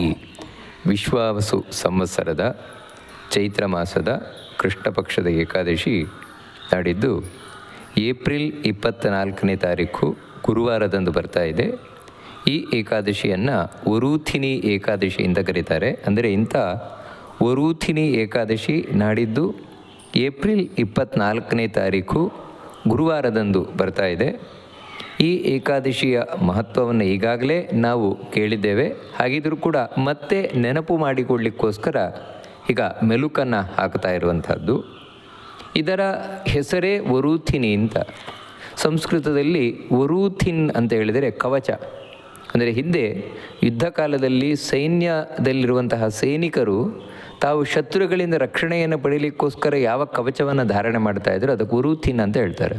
ಈ ವಿಶ್ವಾವಸು ಸಂವತ್ಸರದ ಚೈತ್ರ ಮಾಸದ ಕೃಷ್ಣ ಪಕ್ಷದ ಏಕಾದಶಿ ನಾಡಿದ್ದು ಏಪ್ರಿಲ್ ಇಪ್ಪತ್ತ ನಾಲ್ಕನೇ ತಾರೀಕು ಗುರುವಾರದಂದು ಬರ್ತಾ ಇದೆ. ಈ ಏಕಾದಶಿಯನ್ನು ಒರೂಥಿನಿ ಏಕಾದಶಿಯಿಂದ ಕರೀತಾರೆ. ಅಂದರೆ ಇಂಥ ಒರೂಥಿನಿ ಏಕಾದಶಿ ನಾಡಿದ್ದು ಏಪ್ರಿಲ್ ಇಪ್ಪತ್ತ್ನಾಲ್ಕನೇ ತಾರೀಕು ಗುರುವಾರದಂದು ಬರ್ತಾ ಇದೆ. ಈ ಏಕಾದಶಿಯ ಮಹತ್ವವನ್ನು ಈಗಾಗಲೇ ನಾವು ಕೇಳಿದ್ದೇವೆ. ಹಾಗಿದ್ರೂ ಕೂಡ ಮತ್ತೆ ನೆನಪು ಮಾಡಿಕೊಳ್ಳಿಕ್ಕೋಸ್ಕರ ಈಗ ಮೆಲುಕನ್ನು ಹಾಕ್ತಾ ಇರುವಂಥದ್ದು. ಇದರ ಹೆಸರೇ ವರೂಥಿನಿ ಅಂತ. ಸಂಸ್ಕೃತದಲ್ಲಿ ವರೂಥಿನ್ ಅಂತ ಹೇಳಿದರೆ ಕವಚ. ಅಂದರೆ ಹಿಂದೆ ಯುದ್ಧ ಕಾಲದಲ್ಲಿ ಸೈನ್ಯದಲ್ಲಿರುವಂತಹ ಸೈನಿಕರು ತಾವು ಶತ್ರುಗಳಿಂದ ರಕ್ಷಣೆಯನ್ನು ಪಡೀಲಿಕ್ಕೋಸ್ಕರ ಯಾವ ಕವಚವನ್ನು ಧಾರಣೆ ಮಾಡ್ತಾ ಇದ್ರು? ಅದಕ್ಕೆ ಉರುಥಿನ್ ಅಂತ ಹೇಳ್ತಾರೆ.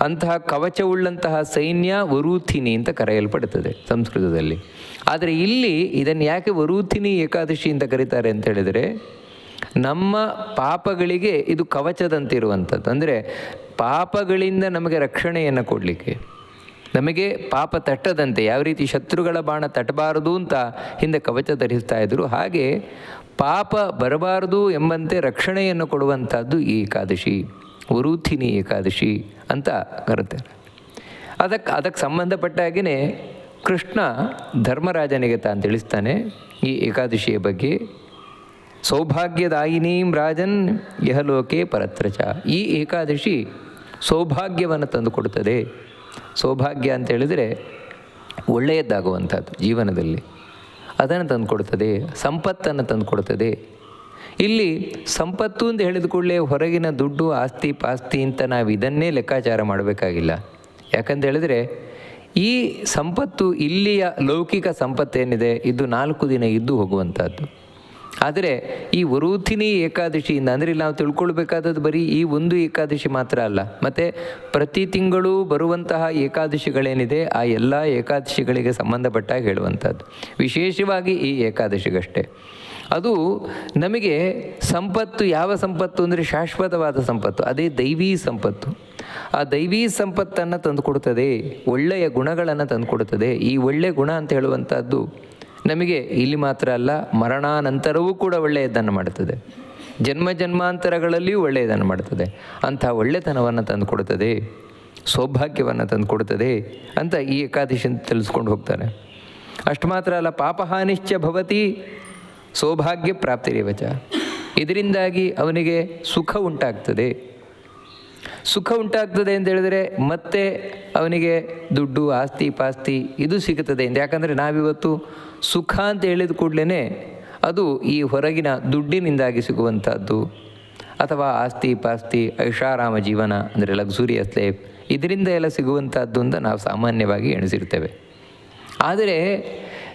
ಅಂತಹ ಕವಚವುಳ್ಳಂತಹ ಸೈನ್ಯ ವರೂಥಿನಿ ಅಂತ ಕರೆಯಲ್ಪಡುತ್ತದೆ ಸಂಸ್ಕೃತದಲ್ಲಿ. ಆದರೆ ಇಲ್ಲಿ ಇದನ್ನು ಯಾಕೆ ವರೂಥಿನಿ ಏಕಾದಶಿ ಅಂತ ಕರೀತಾರೆ ಅಂತ ಹೇಳಿದರೆ, ನಮ್ಮ ಪಾಪಗಳಿಗೆ ಇದು ಕವಚದಂತಿರುವಂಥದ್ದು. ಅಂದರೆ ಪಾಪಗಳಿಂದ ನಮಗೆ ರಕ್ಷಣೆಯನ್ನು ಕೊಡಲಿಕ್ಕೆ. ನಮಗೆ ಪಾಪ ತಟ್ಟದಂತೆ, ಯಾವ ರೀತಿ ಶತ್ರುಗಳ ಬಾಣ ತಟ್ಟಬಾರದು ಅಂತ ಹಿಂದೆ ಕವಚ ಧರಿಸ್ತಾ ಇದ್ದರು ಹಾಗೆ ಪಾಪ ಬರಬಾರದು ಎಂಬಂತೆ ರಕ್ಷಣೆಯನ್ನು ಕೊಡುವಂಥದ್ದು ಈ ಏಕಾದಶಿ ವರೂಥಿನಿ ಏಕಾದಶಿ ಅಂತ ಕರುತ್ತಾರೆ ಅದಕ್ಕೆ ಅದಕ್ಕೆ ಸಂಬಂಧಪಟ್ಟ ಹಾಗೆಯೇ ಕೃಷ್ಣ ಧರ್ಮರಾಜನಿಗೆ ತಾನು ತಿಳಿಸ್ತಾನೆ ಈ ಏಕಾದಶಿಯ ಬಗ್ಗೆ. ಸೌಭಾಗ್ಯದಾಯಿನೀಂ ರಾಜನ್ ಯಹಲೋಕೆ ಪರತ್ರಚ. ಈ ಏಕಾದಶಿ ಸೌಭಾಗ್ಯವನ್ನು ತಂದುಕೊಡುತ್ತದೆ ಸೌಭಾಗ್ಯ ಅಂತ ಹೇಳಿದರೆ ಒಳ್ಳೆಯದಾಗುವಂಥದ್ದು ಜೀವನದಲ್ಲಿ. ಅದನ್ನು ತಂದುಕೊಡ್ತದೆ ಸಂಪತ್ತನ್ನು ತಂದುಕೊಡ್ತದೆ ಇಲ್ಲಿ ಸಂಪತ್ತು ಅಂತ ಹೇಳಿದ ಕೂಡಲೇ ಹೊರಗಿನ ದುಡ್ಡು ಆಸ್ತಿ ಪಾಸ್ತಿ ಅಂತ ನಾವು ಇದನ್ನೇ ಲೆಕ್ಕಾಚಾರ ಮಾಡಬೇಕಾಗಿಲ್ಲ. ಯಾಕಂತ ಹೇಳಿದ್ರೆ, ಈ ಸಂಪತ್ತು ಇಲ್ಲಿಯ ಲೌಕಿಕ ಸಂಪತ್ತೇನಿದೆ ಇದು ನಾಲ್ಕು ದಿನ ಇದ್ದು ಹೋಗುವಂಥದ್ದು ಆದರೆ ಈ ವರೂಥಿನಿ ಏಕಾದಶಿಯಿಂದ ಅಂದರೆ ನಾವು ತಿಳ್ಕೊಳ್ಬೇಕಾದದ್ದು ಬರೀ ಈ ಒಂದು ಏಕಾದಶಿ ಮಾತ್ರ ಅಲ್ಲ, ಮತ್ತು ಪ್ರತಿ ತಿಂಗಳು ಬರುವಂತಹ ಏಕಾದಶಿಗಳೇನಿದೆ, ಆ ಎಲ್ಲ ಏಕಾದಶಿಗಳಿಗೆ ಸಂಬಂಧಪಟ್ಟ ಹೇಳುವಂಥದ್ದು. ವಿಶೇಷವಾಗಿ ಈ ಏಕಾದಶಿಗಷ್ಟೇ. ಅದು ನಮಗೆ ಸಂಪತ್ತು, ಯಾವ ಸಂಪತ್ತು ಅಂದರೆ ಶಾಶ್ವತವಾದ ಸಂಪತ್ತು, ಅದೇ ದೈವೀ ಸಂಪತ್ತು. ಆ ದೈವೀ ಸಂಪತ್ತನ್ನು ತಂದುಕೊಡುತ್ತದೆ ಒಳ್ಳೆಯ ಗುಣಗಳನ್ನು ತಂದುಕೊಡುತ್ತದೆ ಈ ಒಳ್ಳೆಯ ಗುಣ ಅಂತ ಹೇಳುವಂಥದ್ದು ನಮಗೆ ಇಲ್ಲಿ ಮಾತ್ರ ಅಲ್ಲ, ಮರಣಾನಂತರವೂ ಕೂಡ ಒಳ್ಳೆಯದನ್ನು ಮಾಡುತ್ತದೆ. ಜನ್ಮ ಜನ್ಮಾಂತರಗಳಲ್ಲಿಯೂ ಒಳ್ಳೆಯದನ್ನು ಮಾಡುತ್ತದೆ. ಅಂಥ ಒಳ್ಳೆತನವನ್ನು ತಂದುಕೊಡುತ್ತದೆ ಸೌಭಾಗ್ಯವನ್ನು ತಂದುಕೊಡುತ್ತದೆ ಅಂತ ಈ ಏಕಾದಶಿ ಅಂತ ತಿಳಿಸ್ಕೊಂಡು ಹೋಗ್ತಾರೆ ಅಷ್ಟು ಮಾತ್ರ ಅಲ್ಲ, ಪಾಪಹಾನಿಶ್ಚ ಭವತಿ ಸೌಭಾಗ್ಯ ಪ್ರಾಪ್ತಿರೇವಚ. ಇದರಿಂದಾಗಿ ಅವನಿಗೆ ಸುಖ ಉಂಟಾಗ್ತದೆ. ಸುಖ ಉಂಟಾಗ್ತದೆ ಅಂತ ಹೇಳಿದ್ರೆ ಮತ್ತೆ ಅವನಿಗೆ ದುಡ್ಡು, ಆಸ್ತಿ, ಪಾಸ್ತಿ ಇದು ಸಿಗುತ್ತದೆ. ಅಂತ ಯಾಕಂದರೆ ನಾವಿವತ್ತು ಸುಖ ಅಂತ ಹೇಳಿದ ಕೂಡಲೇ ಅದು ಈ ಹೊರಗಿನ ದುಡ್ಡಿನಿಂದಾಗಿ ಸಿಗುವಂಥದ್ದು. ಅಥವಾ ಆಸ್ತಿ ಪಾಸ್ತಿ, ಐಷಾರಾಮ ಜೀವನ ಅಂದರೆ ಲಕ್ಸುರಿಯಸ್ ಲೈಫ್ ಇದರಿಂದ ಎಲ್ಲ ಸಿಗುವಂಥದ್ದು ಅಂತ ನಾವು ಸಾಮಾನ್ಯವಾಗಿ ಎಣಿಸಿರ್ತೇವೆ. ಆದರೆ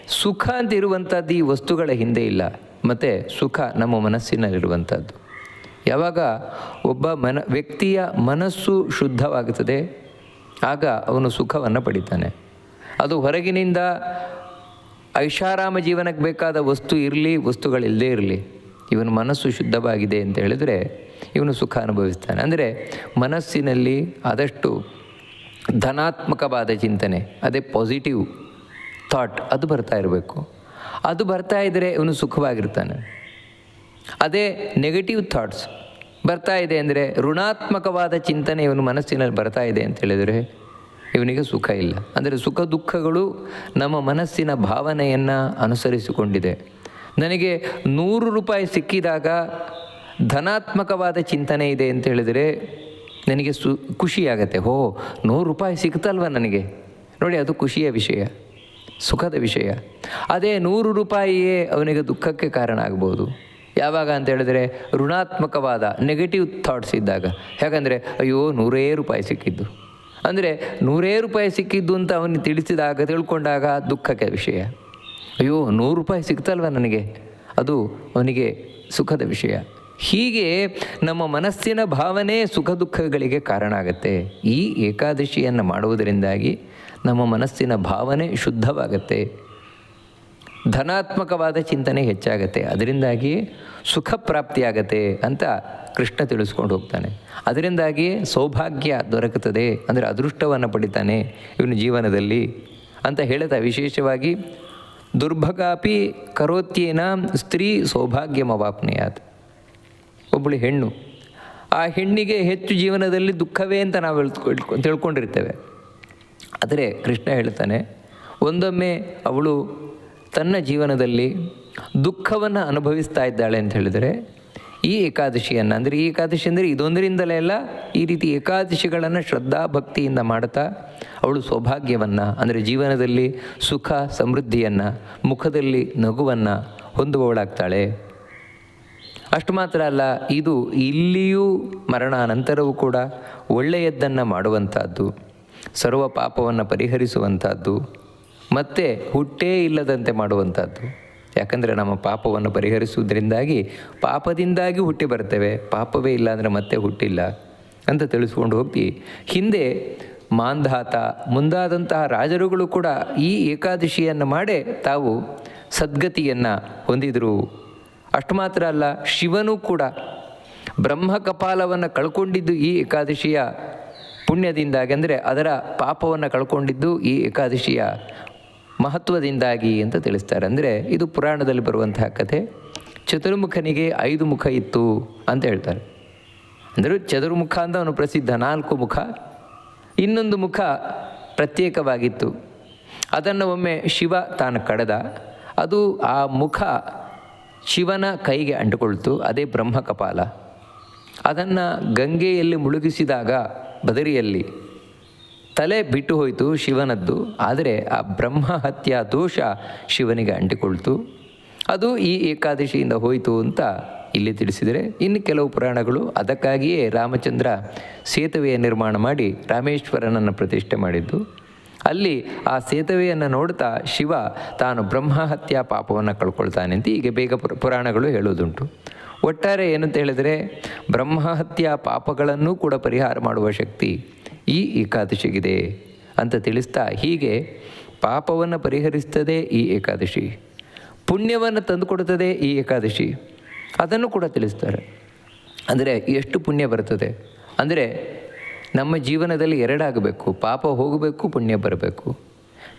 ಸುಖ ಅಂತ ಇರುವಂಥದ್ದು ಈ ವಸ್ತುಗಳ ಹಿಂದೆ ಇಲ್ಲ. ಮತ್ತು ಸುಖ ನಮ್ಮ ಮನಸ್ಸಿನಲ್ಲಿರುವಂಥದ್ದು. ಯಾವಾಗ ಒಬ್ಬ ಮನ, ವ್ಯಕ್ತಿಯ ಮನಸ್ಸು ಶುದ್ಧವಾಗುತ್ತದೆ, ಆಗ ಅವನು ಸುಖವನ್ನು ಪಡಿತಾನೆ. ಅದು ಹೊರಗಿನಿಂದ ಐಷಾರಾಮ ಜೀವನಕ್ಕೆ ಬೇಕಾದ ವಸ್ತು ಇರಲಿ ವಸ್ತುಗಳಿಲ್ಲದೇ ಇರಲಿ, ಇವನ ಮನಸ್ಸು ಶುದ್ಧವಾಗಿದೆ ಅಂತ ಹೇಳಿದರೆ ಇವನು ಸುಖ ಅನುಭವಿಸ್ತಾನೆ. ಅಂದರೆ ಮನಸ್ಸಿನಲ್ಲಿ ಆದಷ್ಟು ಧನಾತ್ಮಕವಾದ ಚಿಂತನೆ, ಅದೇ ಪಾಸಿಟಿವ್ ಥಾಟ್ ಅದು ಬರ್ತಾ ಇರಬೇಕು. ಅದು ಬರ್ತಾ ಇದ್ದರೆ ಇವನು ಸುಖವಾಗಿರ್ತಾನೆ. ಅದೇ ನೆಗೆಟಿವ್ ಥಾಟ್ಸ್ ಬರ್ತಾ ಇದೆ ಅಂದರೆ ಋಣಾತ್ಮಕವಾದ ಚಿಂತನೆ ಇವನು ಮನಸ್ಸಿನಲ್ಲಿ ಬರ್ತಾ ಇದೆ ಅಂತ ಹೇಳಿದರೆ ಇವನಿಗೆ ಸುಖ ಇಲ್ಲ. ಅಂದರೆ ಸುಖ ದುಃಖಗಳು ನಮ್ಮ ಮನಸ್ಸಿನ ಭಾವನೆಯನ್ನು ಅನುಸರಿಸಿಕೊಂಡಿದೆ. ನನಗೆ ನೂರು ರೂಪಾಯಿ ಸಿಕ್ಕಿದಾಗ ಧನಾತ್ಮಕವಾದ ಚಿಂತನೆ ಇದೆ ಅಂತ ಹೇಳಿದರೆ ನನಗೆ ಸು ಖುಷಿಯಾಗತ್ತೆ ಹೋ, ನೂರು ರೂಪಾಯಿ ಸಿಕ್ತಲ್ವ ನನಗೆ? ನೋಡಿ, ಅದು ಖುಷಿಯ ವಿಷಯ, ಸುಖದ ವಿಷಯ. ಅದೇ ನೂರು ರೂಪಾಯಿಯೇ ಅವನಿಗೆ ದುಃಖಕ್ಕೆ ಕಾರಣ ಆಗ್ಬೋದು. ಯಾವಾಗ ಅಂತ ಹೇಳಿದ್ರೆ ಋಣಾತ್ಮಕವಾದ ನೆಗೆಟಿವ್ ಥಾಟ್ಸ್ ಇದ್ದಾಗ. ಯಾಕಂದರೆ, ಅಯ್ಯೋ, ನೂರೇ ರೂಪಾಯಿ ಸಿಕ್ಕಿದ್ದು. ಅಂದರೆ ನೂರೇ ರೂಪಾಯಿ ಸಿಕ್ಕಿದ್ದು ಅಂತ ಅವನಿಗೆ ತಿಳಿಸಿದಾಗ, ತಿಳ್ಕೊಂಡಾಗ ದುಃಖಕ್ಕೆ ವಿಷಯ. ಅಯ್ಯೋ, ನೂರು ರೂಪಾಯಿ ಸಿಗ್ತಲ್ವ ನನಗೆ? ಅದು ಅವನಿಗೆ ಸುಖದ ವಿಷಯ. ಹೀಗೆ ನಮ್ಮ ಮನಸ್ಸಿನ ಭಾವನೆ ಸುಖ ದುಃಖಗಳಿಗೆ ಕಾರಣ ಆಗುತ್ತೆ. ಈ ಏಕಾದಶಿಯನ್ನು ಮಾಡುವುದರಿಂದಾಗಿ ನಮ್ಮ ಮನಸ್ಸಿನ ಭಾವನೆ ಶುದ್ಧವಾಗತ್ತೆ. ಧನಾತ್ಮಕವಾದ ಚಿಂತನೆ ಹೆಚ್ಚಾಗತ್ತೆ. ಅದರಿಂದಾಗಿ ಸುಖ ಪ್ರಾಪ್ತಿಯಾಗತ್ತೆ ಅಂತ ಕೃಷ್ಣ ತಿಳಿಸ್ಕೊಂಡು ಹೋಗ್ತಾನೆ. ಅದರಿಂದಾಗಿ ಸೌಭಾಗ್ಯ ದೊರಕುತ್ತದೆ ಅಂದರೆ ಅದೃಷ್ಟವನ್ನು ಪಡಿತಾನೆ ಇವನ ಜೀವನದಲ್ಲಿ ಅಂತ ಹೇಳ್ತಾ ವಿಶೇಷವಾಗಿ ದುರ್ಭಗಾಪಿ ಕರೋತ್ಯೇನ ಸ್ತ್ರೀ ಸೌಭಾಗ್ಯಮವಾಪ್ನೆಯಾದ ಒಬ್ಬಳು ಹೆಣ್ಣು. ಆ ಹೆಣ್ಣಿಗೆ ಹೆಚ್ಚು ಜೀವನದಲ್ಲಿ ದುಃಖವೇ ಅಂತ ನಾವು ತಿಳ್ಕೊಂಡಿರ್ತೇವೆ. ಆದರೆ ಕೃಷ್ಣ ಹೇಳ್ತಾನೆ, ಒಂದೊಮ್ಮೆ ಅವಳು ತನ್ನ ಜೀವನದಲ್ಲಿ ದುಃಖವನ್ನು ಅನುಭವಿಸ್ತಾ ಇದ್ದಾಳೆ ಅಂತ ಹೇಳಿದರೆ, ಈ ಏಕಾದಶಿಯನ್ನು, ಅಂದರೆ ಈ ಏಕಾದಶಿ ಅಂದರೆ ಇದೊಂದರಿಂದಲೇ ಅಲ್ಲ, ಈ ರೀತಿ ಏಕಾದಶಿಗಳನ್ನು ಶ್ರದ್ಧಾ ಭಕ್ತಿಯಿಂದ ಮಾಡ್ತಾ ಅವಳು ಸೌಭಾಗ್ಯವನ್ನು, ಅಂದರೆ ಜೀವನದಲ್ಲಿ ಸುಖ, ಸಮೃದ್ಧಿಯನ್ನು, ಮುಖದಲ್ಲಿ ನಗುವನ್ನು ಹೊಂದುವವಳಾಗ್ತಾಳೆ. ಅಷ್ಟು ಮಾತ್ರ ಅಲ್ಲ, ಇದು ಇಲ್ಲಿಯೂ ಮರಣಾನಂತರವೂ ಕೂಡ ಒಳ್ಳೆಯದ್ದನ್ನು ಮಾಡುವಂಥದ್ದು ಸರ್ವ ಪಾಪವನ್ನು ಪರಿಹರಿಸುವಂಥದ್ದು ಮತ್ತು ಹುಟ್ಟೇ ಇಲ್ಲದಂತೆ ಮಾಡುವಂಥದ್ದು. ಯಾಕಂದರೆ ನಮ್ಮ ಪಾಪವನ್ನು ಪರಿಹರಿಸುವುದರಿಂದಾಗಿ ಪಾಪದಿಂದಾಗಿ ಹುಟ್ಟಿ ಬರ್ತೇವೆ, ಪಾಪವೇ ಇಲ್ಲ ಅಂದರೆ ಮತ್ತೆ ಹುಟ್ಟಿಲ್ಲ ಅಂತ ತಿಳಿಸ್ಕೊಂಡು ಹೋಗಿ. ಹಿಂದೆ ಮಾಂಧಾತ, ಮುಂದಾದಂತಹ ರಾಜರುಗಳು ಕೂಡ ಈ ಏಕಾದಶಿಯನ್ನು ಮಾಡೇ ತಾವು ಸದ್ಗತಿಯನ್ನು ಹೊಂದಿದರು. ಅಷ್ಟು ಮಾತ್ರ ಅಲ್ಲ, ಶಿವನೂ ಕೂಡ ಬ್ರಹ್ಮ ಕಪಾಲವನ್ನು ಕಳ್ಕೊಂಡಿದ್ದು ಈ ಏಕಾದಶಿಯ ಪುಣ್ಯದಿಂದಾಗಿ, ಅಂದರೆ ಅದರ ಪಾಪವನ್ನು ಕಳ್ಕೊಂಡಿದ್ದು ಈ ಏಕಾದಶಿಯ ಮಹತ್ವದಿಂದಾಗಿ ಅಂತ ತಿಳಿಸ್ತಾರೆ. ಅಂದರೆ ಇದು ಪುರಾಣದಲ್ಲಿ ಬರುವಂತಹ ಕಥೆ, ಚತುರ್ಮುಖನಿಗೆ ಐದು ಮುಖ ಇತ್ತು ಅಂತ ಹೇಳ್ತಾರೆ. ಅಂದರೆ ಚತುರ್ಮುಖ ಅಂತ ಅವನು ಪ್ರಸಿದ್ಧ, ನಾಲ್ಕು ಮುಖ. ಇನ್ನೊಂದು ಮುಖ ಪ್ರತ್ಯೇಕವಾಗಿತ್ತು. ಅದನ್ನು ಒಮ್ಮೆ ಶಿವ ತಾನು ಕಡೆದ. ಅದು ಆ ಮುಖ ಶಿವನ ಕೈಗೆ ಅಂಟುಕೊಳ್ತು, ಅದೇ ಬ್ರಹ್ಮ ಕಪಾಲ ಅದನ್ನು ಗಂಗೆಯಲ್ಲಿ ಮುಳುಗಿಸಿದಾಗ ಬದರಿಯಲ್ಲಿ ತಲೆ ಬಿಟ್ಟು ಹೋಯಿತು ಶಿವನದ್ದು. ಆದರೆ ಆ ಬ್ರಹ್ಮ ಹತ್ಯಾ ದೋಷ ಶಿವನಿಗೆ ಅಂಟಿಕೊಳ್ತು. ಅದು ಈ ಏಕಾದಶಿಯಿಂದ ಹೋಯಿತು ಅಂತ ಇಲ್ಲಿ ತಿಳಿಸಿದರೆ, ಇನ್ನು ಕೆಲವು ಪುರಾಣಗಳು ಅದಕ್ಕಾಗಿಯೇ ರಾಮಚಂದ್ರ ಸೇತುವೆಯ ನಿರ್ಮಾಣ ಮಾಡಿ ರಾಮೇಶ್ವರನನ್ನು ಪ್ರತಿಷ್ಠೆ ಮಾಡಿದ್ದು. ಅಲ್ಲಿ ಆ ಸೇತುವೆಯನ್ನು ನೋಡ್ತಾ ಶಿವ ತಾನು ಬ್ರಹ್ಮ ಹತ್ಯಾ ಪಾಪವನ್ನು ಕಳ್ಕೊಳ್ತಾನೆ ಅಂತ ಹೀಗೆ ಬೇಗ ಪುರ- ಪುರಾಣಗಳು ಹೇಳೋದುಂಟು ಒಟ್ಟಾರೆ ಏನಂತ ಹೇಳಿದರೆ ಬ್ರಹ್ಮಹತ್ಯಾ ಪಾಪಗಳನ್ನು ಕೂಡ ಪರಿಹಾರ ಮಾಡುವ ಶಕ್ತಿ ಈ ಏಕಾದಶಿಗಿದೆ ಅಂತ ತಿಳಿಸ್ತಾ ಹೀಗೆ ಪಾಪವನ್ನು ಪರಿಹರಿಸ್ತದೆ ಈ ಏಕಾದಶಿ, ಪುಣ್ಯವನ್ನು ತಂದುಕೊಡುತ್ತದೆ ಈ ಏಕಾದಶಿ. ಅದನ್ನು ಕೂಡ ತಿಳಿಸ್ತಾರೆ. ಅಂದರೆ ಎಷ್ಟು ಪುಣ್ಯ ಬರ್ತದೆ? ಅಂದರೆ ನಮ್ಮ ಜೀವನದಲ್ಲಿ ಎರಡಾಗಬೇಕು. ಪಾಪ ಹೋಗಬೇಕು, ಪುಣ್ಯ ಬರಬೇಕು.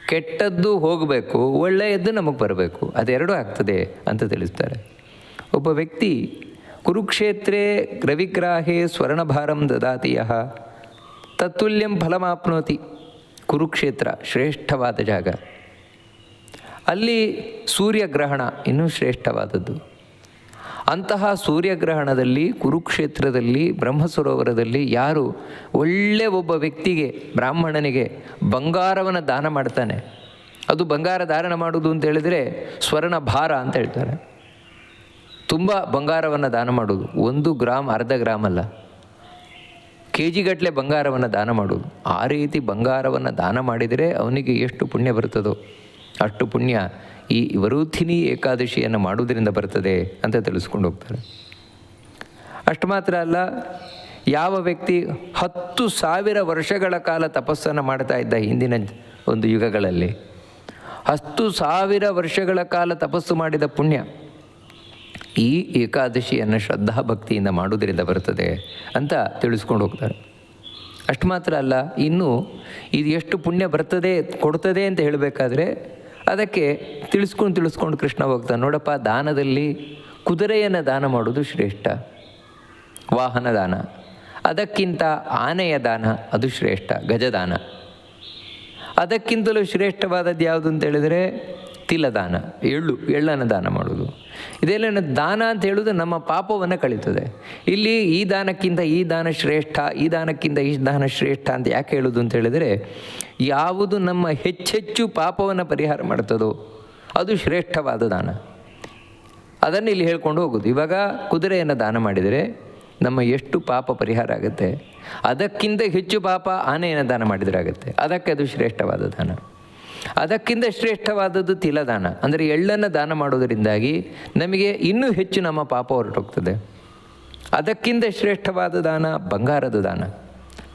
ಕೆಟ್ಟದ್ದು ಹೋಗಬೇಕು, ಒಳ್ಳೆಯದ್ದು ನಮಗೆ ಬರಬೇಕು. ಅದೆರಡು ಆಗ್ತದೆ ಅಂತ ತಿಳಿಸ್ತಾರೆ. ಒಬ್ಬ ವ್ಯಕ್ತಿ ಕುರುಕ್ಷೇತ್ರೇ ರವಿಗ್ರಾಹೇ ಸ್ವರ್ಣಭಾರಂ ದದಾತಿಯ. ತತ್ತುಲ್ಯಂ ಫಲಮಾಪ್ನೋತಿ. ಕುರುಕ್ಷೇತ್ರ, ಶ್ರೇಷ್ಠವಾದ ಜಾಗ. ಅಲ್ಲಿ ಸೂರ್ಯಗ್ರಹಣ ಇನ್ನೂ ಶ್ರೇಷ್ಠವಾದದ್ದು. ಅಂತಹ ಸೂರ್ಯಗ್ರಹಣದಲ್ಲಿ, ಕುರುಕ್ಷೇತ್ರದಲ್ಲಿ, ಬ್ರಹ್ಮಸರೋವರದಲ್ಲಿ ಯಾರು ಒಳ್ಳೆ ಒಬ್ಬ ವ್ಯಕ್ತಿಗೆ, ಬ್ರಾಹ್ಮಣನಿಗೆ ಬಂಗಾರವನ್ನು ದಾನ ಮಾಡ್ತಾನೆ. ಅದು ಬಂಗಾರ ಧಾರಣ ಮಾಡುವುದು ಅಂತ ಹೇಳಿದರೆ ಸ್ವರ್ಣ ಭಾರ ಅಂತ ಹೇಳ್ತಾರೆ. ತುಂಬ ಬಂಗಾರವನ್ನು ದಾನ ಮಾಡೋದು ಒಂದು ಗ್ರಾಮ್, ಅರ್ಧ ಗ್ರಾಮ್ ಅಲ್ಲ. ಕೆ ಜಿಗಟ್ಟಲೆ ಬಂಗಾರವನ್ನು ದಾನ ಮಾಡೋದು. ಆ ರೀತಿ ಬಂಗಾರವನ್ನು ದಾನ ಮಾಡಿದರೆ ಅವನಿಗೆ ಎಷ್ಟು ಪುಣ್ಯ ಬರ್ತದೋ ಅಷ್ಟು ಪುಣ್ಯ ಈ ವರುಥಿನಿ ಏಕಾದಶಿಯನ್ನು ಮಾಡುವುದರಿಂದ ಬರ್ತದೆ ಅಂತ ತಿಳಿಸ್ಕೊಂಡು ಹೋಗ್ತಾರೆ. ಅಷ್ಟು ಮಾತ್ರ ಅಲ್ಲ, ಯಾವ ವ್ಯಕ್ತಿ ಹತ್ತು ಸಾವಿರ ವರ್ಷಗಳ ಕಾಲ ತಪಸ್ಸನ್ನು ಮಾಡ್ತಾ ಇದ್ದ ಹಿಂದಿನ ಒಂದು ಯುಗಗಳಲ್ಲಿ, ಹತ್ತು ಸಾವಿರ ವರ್ಷಗಳ ಕಾಲ ತಪಸ್ಸು ಮಾಡಿದ ಪುಣ್ಯ ಈ ಏಕಾದಶಿಯನ್ನು ಶ್ರದ್ಧಾ ಭಕ್ತಿಯಿಂದ ಮಾಡುವುದರಿಂದ ಬರುತ್ತದೆ ಅಂತ ತಿಳಿಸ್ಕೊಂಡು ಹೋಗ್ತಾರೆ. ಅಷ್ಟು ಮಾತ್ರ ಅಲ್ಲ, ಇನ್ನು ಇದು ಎಷ್ಟು ಪುಣ್ಯ ಬರ್ತದೆ, ಕೊಡ್ತದೆ ಅಂತ ಹೇಳಬೇಕಾದ್ರೆ ಅದಕ್ಕೆ ತಿಳಿಸ್ಕೊಂಡು ತಿಳಿಸ್ಕೊಂಡು ಕೃಷ್ಣ ಹೋಗ್ತಾನೆ. ನೋಡಪ್ಪ, ದಾನದಲ್ಲಿ ಕುದುರೆಯನ್ನು ದಾನ ಮಾಡೋದು ಶ್ರೇಷ್ಠ. ವಾಹನ ದಾನ. ಅದಕ್ಕಿಂತ ಆನೆಯ ದಾನ ಅದು ಶ್ರೇಷ್ಠ, ಗಜದಾನ. ಅದಕ್ಕಿಂತಲೂ ಶ್ರೇಷ್ಠವಾದದ್ದು ಯಾವುದು ಅಂತ ಹೇಳಿದರೆ ತಿಲದಾನ, ಎಳ್ಳು, ಎಳ್ಳನ್ನು ದಾನ ಮಾಡೋದು ಇದೆಲ್ಲ ದಾನ ಅಂತ ಹೇಳೋದು ನಮ್ಮ ಪಾಪವನ್ನು ಕಳೀತದೆ ಇಲ್ಲಿ ಈ ದಾನಕ್ಕಿಂತ ಈ ದಾನ ಶ್ರೇಷ್ಠ, ಈ ದಾನಕ್ಕಿಂತ ಈ ದಾನ ಶ್ರೇಷ್ಠ ಅಂತ ಯಾಕೆ ಹೇಳೋದು ಅಂತ ಹೇಳಿದರೆ ಯಾವುದು ನಮ್ಮ ಹೆಚ್ಚೆಚ್ಚು ಪಾಪವನ್ನು ಪರಿಹಾರ ಮಾಡ್ತದೋ ಅದು ಶ್ರೇಷ್ಠವಾದ ದಾನ. ಅದನ್ನು ಇಲ್ಲಿ ಹೇಳ್ಕೊಂಡು ಹೋಗೋದು ಇವಾಗ ಕುದುರೆಯನ್ನು ದಾನ ಮಾಡಿದರೆ ನಮ್ಮ ಎಷ್ಟು ಪಾಪ ಪರಿಹಾರ ಆಗುತ್ತೆ? ಅದಕ್ಕಿಂತ ಹೆಚ್ಚು ಪಾಪ ಆನೆಯನ್ನು ದಾನ ಮಾಡಿದರೆ ಆಗುತ್ತೆ ಅದಕ್ಕೆ ಅದು ಶ್ರೇಷ್ಠವಾದ ದಾನ. ಅದಕ್ಕಿಂತ ಶ್ರೇಷ್ಠವಾದದ್ದು ತಿಲದಾನ. ಅಂದರೆ ಎಳ್ಳನ್ನು ದಾನ ಮಾಡೋದರಿಂದಾಗಿ ನಮಗೆ ಇನ್ನೂ ಹೆಚ್ಚು ನಮ್ಮ ಪಾಪ ಹೊರಟೋಗ್ತದೆ. ಅದಕ್ಕಿಂತ ಶ್ರೇಷ್ಠವಾದ ದಾನ ಬಂಗಾರದ ದಾನ.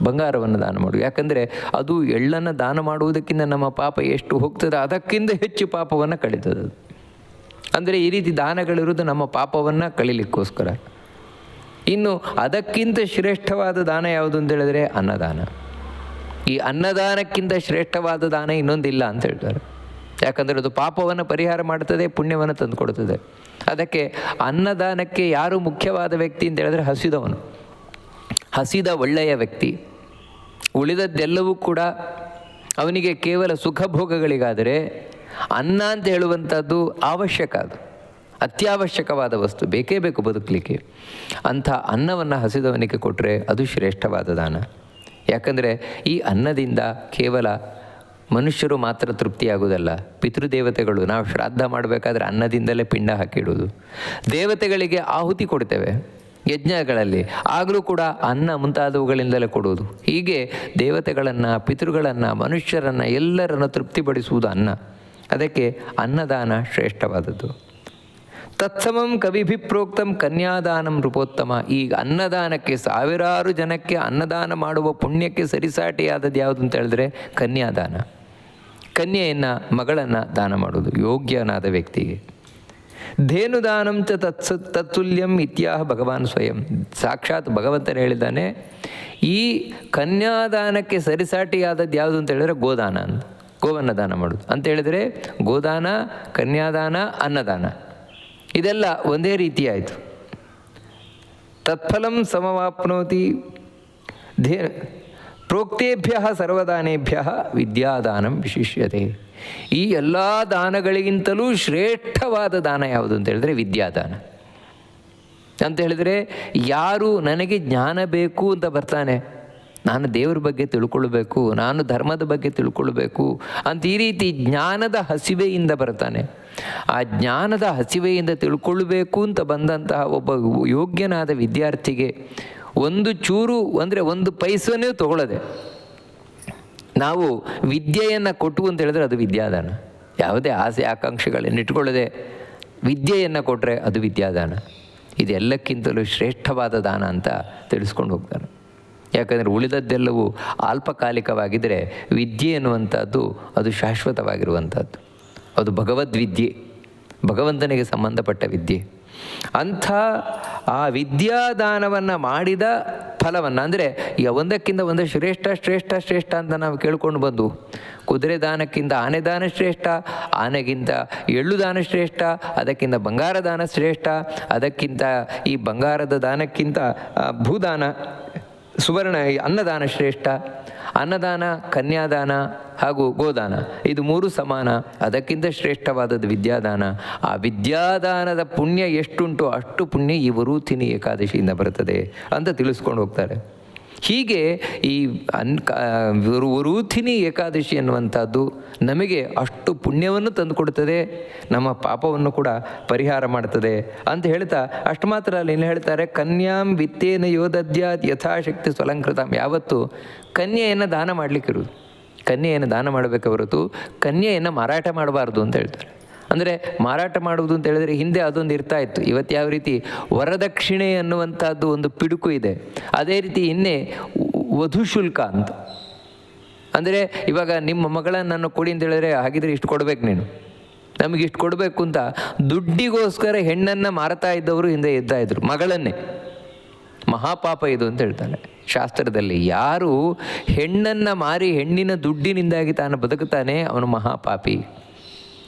ಬಂಗಾರವನ್ನು ದಾನ ಮಾಡು ಯಾಕಂದರೆ ಅದು ಎಳ್ಳನ್ನು ದಾನ ಮಾಡುವುದಕ್ಕಿಂತ ನಮ್ಮ ಪಾಪ ಎಷ್ಟು ಹೋಗ್ತದೆ ಅದಕ್ಕಿಂತ ಹೆಚ್ಚು ಪಾಪವನ್ನು ಕಳೀತದೆ ಅದು ಅಂದರೆ ಈ ರೀತಿ ದಾನಗಳಿರುವುದು ನಮ್ಮ ಪಾಪವನ್ನು ಕಳೀಲಿಕ್ಕೋಸ್ಕರ. ಇನ್ನು ಅದಕ್ಕಿಂತ ಶ್ರೇಷ್ಠವಾದ ದಾನ ಯಾವುದು ಅಂತ ಹೇಳಿದ್ರೆ ಅನ್ನದಾನ. ಈ ಅನ್ನದಾನಕ್ಕಿಂತ ಶ್ರೇಷ್ಠವಾದ ದಾನ ಇನ್ನೊಂದಿಲ್ಲ ಅಂತ ಹೇಳ್ತಾರೆ. ಯಾಕಂದರೆ ಅದು ಪಾಪವನ್ನು ಪರಿಹಾರ ಮಾಡ್ತದೆ ಪುಣ್ಯವನ್ನು ತಂದುಕೊಡುತ್ತದೆ. ಅದಕ್ಕೆ ಅನ್ನದಾನಕ್ಕೆ ಯಾರು ಮುಖ್ಯವಾದ ವ್ಯಕ್ತಿ ಅಂತ ಹೇಳಿದ್ರೆ ಹಸಿದವನು. ಹಸಿದ ಒಳ್ಳೆಯ ವ್ಯಕ್ತಿ. ಉಳಿದದ್ದೆಲ್ಲವೂ ಕೂಡ ಅವನಿಗೆ ಕೇವಲ ಸುಖ ಭೋಗಗಳಿಗಾದರೆ ಅನ್ನ ಅಂತ ಹೇಳುವಂಥದ್ದು ಅವಶ್ಯಕ ಅದು. ಅತ್ಯವಶ್ಯಕವಾದ ವಸ್ತು ಬೇಕೇ ಬೇಕು ಬದುಕಲಿಕ್ಕೆ. ಅಂಥ ಅನ್ನವನ್ನು ಹಸಿದವನಿಗೆ ಕೊಟ್ಟರೆ ಅದು ಶ್ರೇಷ್ಠವಾದ ದಾನ. ಯಾಕಂದರೆ ಈ ಅನ್ನದಿಂದ ಕೇವಲ ಮನುಷ್ಯರು ಮಾತ್ರ ತೃಪ್ತಿಯಾಗುವುದಲ್ಲ, ಪಿತೃದೇವತೆಗಳು. ನಾವು ಶ್ರಾದ್ದ ಮಾಡಬೇಕಾದ್ರೆ ಅನ್ನದಿಂದಲೇ ಪಿಂಡ ಹಾಕಿಡುವುದು. ದೇವತೆಗಳಿಗೆ ಆಹುತಿ ಕೊಡ್ತೇವೆ, ಯಜ್ಞಗಳಲ್ಲಿ. ಆಗಲೂ ಕೂಡ ಅನ್ನ ಮುಂತಾದವುಗಳಿಂದಲೇ ಕೊಡುವುದು. ಹೀಗೆ ದೇವತೆಗಳನ್ನು, ಪಿತೃಗಳನ್ನು, ಮನುಷ್ಯರನ್ನು ಎಲ್ಲರನ್ನು ತೃಪ್ತಿಪಡಿಸುವುದು ಅನ್ನ. ಅದಕ್ಕೆ ಅನ್ನದಾನ ಶ್ರೇಷ್ಠವಾದದ್ದು. ತತ್ಸಮಂ ಕವಿಭಿಪ್ರೋಕ್ತಂ ಕನ್ಯಾದಾನಂ ರೂಪೋತ್ತಮ. ಈಗ ಅನ್ನದಾನಕ್ಕೆ ಸಾವಿರಾರು ಜನಕ್ಕೆ ಅನ್ನದಾನ ಮಾಡುವ ಪುಣ್ಯಕ್ಕೆ ಸರಿಸಾಟಿಯಾದದ್ದು ಯಾವುದು ಅಂತ ಹೇಳಿದ್ರೆ ಕನ್ಯಾದಾನ. ಕನ್ಯೆಯನ್ನು ಮಗಳನ್ನು ದಾನ ಮಾಡೋದು ಯೋಗ್ಯನಾದ ವ್ಯಕ್ತಿಗೆ. ಧೇನುದಾನಂ ಚ ತತ್ಸ ತತ್ತುಲ್ಯಂ ಇತ್ಯಾಹ ಭಗವಾನ್ ಸ್ವಯಂ. ಸಾಕ್ಷಾತ್ ಭಗವಂತನ ಹೇಳಿದ್ದಾನೆ, ಈ ಕನ್ಯಾದಾನಕ್ಕೆ ಸರಿಸಾಟಿಯಾದದ್ದು ಯಾವುದು ಅಂತ ಹೇಳಿದ್ರೆ ಗೋದಾನ ಅಂತ ಗೋವನ್ನ ದಾನ ಮಾಡೋದು ಅಂತ ಹೇಳಿದರೆ ಗೋದಾನ, ಕನ್ಯಾದಾನ, ಅನ್ನದಾನ. ಇದೆಲ್ಲ ಒಂದೇ ರೀತಿಯಾಯಿತು ತತ್ಫಲಂ ಸಮವಾಪ್ನೋತಿ ಧೇ ಪ್ರೋಕ್ತೇಭ್ಯ ಸರ್ವದಾನೇಭ್ಯ ವಿದ್ಯಾದಾನಂ ವಿಶಿಷ್ಯತೆ. ಈ ಎಲ್ಲ ದಾನಗಳಿಗಿಂತಲೂ ಶ್ರೇಷ್ಠವಾದ ದಾನ ಯಾವುದು ಅಂತ ಹೇಳಿದ್ರೆ ವಿದ್ಯಾದಾನ. ಅಂತ ಹೇಳಿದರೆ ಯಾರು ನನಗೆ ಜ್ಞಾನ ಬೇಕು ಅಂತ ಬರ್ತಾನೆ ನಾನು ದೇವರ ಬಗ್ಗೆ ತಿಳ್ಕೊಳ್ಬೇಕು, ನಾನು ಧರ್ಮದ ಬಗ್ಗೆ ತಿಳ್ಕೊಳ್ಬೇಕು ಅಂತ ಈ ರೀತಿ ಜ್ಞಾನದ ಹಸಿವೆಯಿಂದ ಬರ್ತಾನೆ ಆ ಜ್ಞಾನದ ಹಸಿವೆಯಿಂದ ತಿಳ್ಕೊಳ್ಬೇಕು ಅಂತ ಬಂದಂತಹ ಒಬ್ಬ ಯೋಗ್ಯನಾದ ವಿದ್ಯಾರ್ಥಿಗೆ ಒಂದು ಚೂರು ಅಂದರೆ ಒಂದು ಪೈಸನೇ ತಗೊಳ್ಳದೆ. ನಾವು ವಿದ್ಯೆಯನ್ನು ಕೊಟ್ಟು ಅಂತ ಹೇಳಿದ್ರೆ ಅದು ವಿದ್ಯಾದಾನ. ಯಾವುದೇ ಆಸೆ ಆಕಾಂಕ್ಷೆಗಳನ್ನು ಇಟ್ಕೊಳ್ಳದೆ ವಿದ್ಯೆಯನ್ನು ಕೊಟ್ಟರೆ ಅದು ವಿದ್ಯಾದಾನ. ಇದೆಲ್ಲಕ್ಕಿಂತಲೂ ಶ್ರೇಷ್ಠವಾದ ದಾನ ಅಂತ ತಿಳಿಸ್ಕೊಂಡು ಹೋಗ್ತಾನೆ. ಯಾಕಂದರೆ ಉಳಿದದ್ದೆಲ್ಲವೂ ಅಲ್ಪಕಾಲಿಕವಾಗಿದ್ದರೆ ವಿದ್ಯೆ ಎನ್ನುವಂಥದ್ದು ಅದು ಶಾಶ್ವತವಾಗಿರುವಂಥದ್ದು. ಅದು ಭಗವದ್ವಿದ್ಯೆ ಭಗವಂತನಿಗೆ ಸಂಬಂಧಪಟ್ಟ ವಿದ್ಯೆ. ಅಂಥ ಆ ವಿದ್ಯಾದಾನವನ್ನು ಮಾಡಿದ ಫಲವನ್ನು, ಅಂದರೆ ಒಂದಕ್ಕಿಂತ ಒಂದು ಶ್ರೇಷ್ಠ ಶ್ರೇಷ್ಠ ಶ್ರೇಷ್ಠ ಅಂತ ನಾವು ಕೇಳ್ಕೊಂಡು ಬಂದು, ಕುದುರೆ ದಾನಕ್ಕಿಂತ ಆನೆ ದಾನ ಶ್ರೇಷ್ಠ, ಆನೆಗಿಂತ ಎಳ್ಳು ದಾನ ಶ್ರೇಷ್ಠ, ಅದಕ್ಕಿಂತ ಬಂಗಾರ ದಾನ ಶ್ರೇಷ್ಠ, ಅದಕ್ಕಿಂತ ಈ ಬಂಗಾರದ ದಾನಕ್ಕಿಂತ ಭೂದಾನ ಸುವರ್ಣ ಅನ್ನದಾನ ಶ್ರೇಷ್ಠ, ಅನ್ನದಾನ, ಕನ್ಯಾದಾನ ಹಾಗೂ ಗೋದಾನ. ಇದು ಮೂರು ಸಮಾನ. ಅದಕ್ಕಿಂತ ಶ್ರೇಷ್ಠವಾದದ್ದು ವಿದ್ಯಾದಾನ. ಆ ವಿದ್ಯಾದಾನದ ಪುಣ್ಯ ಎಷ್ಟುಂಟು ಅಷ್ಟು ಪುಣ್ಯ ಈ ವರೂತಿನಿ ಏಕಾದಶಿಯಿಂದ ಬರುತ್ತದೆ ಅಂತ ತಿಳಿಸ್ಕೊಂಡು ಹೋಗ್ತಾರೆ. ಹೀಗೆ ಈ ಅನ್ ಕ- ಏಕಾದಶಿ ಎನ್ನುವಂಥದ್ದು ನಮಗೆ ಅಷ್ಟು ಪುಣ್ಯವನ್ನು ತಂದುಕೊಡುತ್ತದೆ, ನಮ್ಮ ಪಾಪವನ್ನು ಕೂಡ ಪರಿಹಾರ ಮಾಡ್ತದೆ ಅಂತ ಹೇಳ್ತಾ ಅಷ್ಟು ಮಾತ್ರ ಅಲ್ಲಿ ಏನು ಹೇಳ್ತಾರೆ, ಕನ್ಯಾಂ ವಿತ್ತೇನ ಯೋಧದ್ಯಾತ್ ಯಥಾಶಕ್ತಿ ಸ್ವಲಂಕೃತ. ಯಾವತ್ತು? ಕನ್ಯೆಯನ್ನು ದಾನ ಮಾಡಲಿಕ್ಕಿರುವುದು. ಕನ್ಯೆಯನ್ನು ದಾನ ಮಾಡಬೇಕೆ ಹೊರತು ಕನ್ಯೆಯನ್ನು ಮಾರಾಟ ಮಾಡಬಾರ್ದು ಅಂತ ಹೇಳ್ತಾರೆ. ಅಂದರೆ ಮಾರಾಟ ಮಾಡುವುದು ಅಂತ ಹೇಳಿದರೆ ಹಿಂದೆ ಅದೊಂದು ಇರ್ತಾ ಇತ್ತು. ಇವತ್ತು ಯಾವ ರೀತಿ ವರದಕ್ಷಿಣೆ ಅನ್ನುವಂಥದ್ದು ಒಂದು ಪಿಡುಕು ಇದೆ. ಅದೇ ರೀತಿ ಇನ್ನೇ ವಧು ಶುಲ್ಕ ಅಂತ. ಅಂದರೆ ಇವಾಗ ನಿಮ್ಮ ಮಗಳನ್ನು ನಾನು ಕೊಡಿ ಅಂತ ಹೇಳಿದ್ರೆ ಹಾಗಿದ್ರೆ ಇಷ್ಟು ಕೊಡಬೇಕು ನೀನು. ನಮಗೆ ಇಷ್ಟು ಕೊಡಬೇಕು ಅಂತ ದುಡ್ಡಿಗೋಸ್ಕರ ಹೆಣ್ಣನ್ನು ಮಾರ್ತಾ ಇದ್ದವರು ಹಿಂದೆ ಇದ್ದ ಇದ್ರು. ಮಗಳನ್ನೇ. ಮಹಾಪಾಪ ಇದು ಅಂತ ಹೇಳ್ತಾನೆ. ಶಾಸ್ತ್ರದಲ್ಲಿ ಯಾರು ಹೆಣ್ಣನ್ನು ಮಾರಿ ಹೆಣ್ಣಿನ ದುಡ್ಡಿನಿಂದಾಗಿ ತಾನು ಬದುಕುತ್ತಾನೆ ಅವನು ಮಹಾಪಾಪಿ.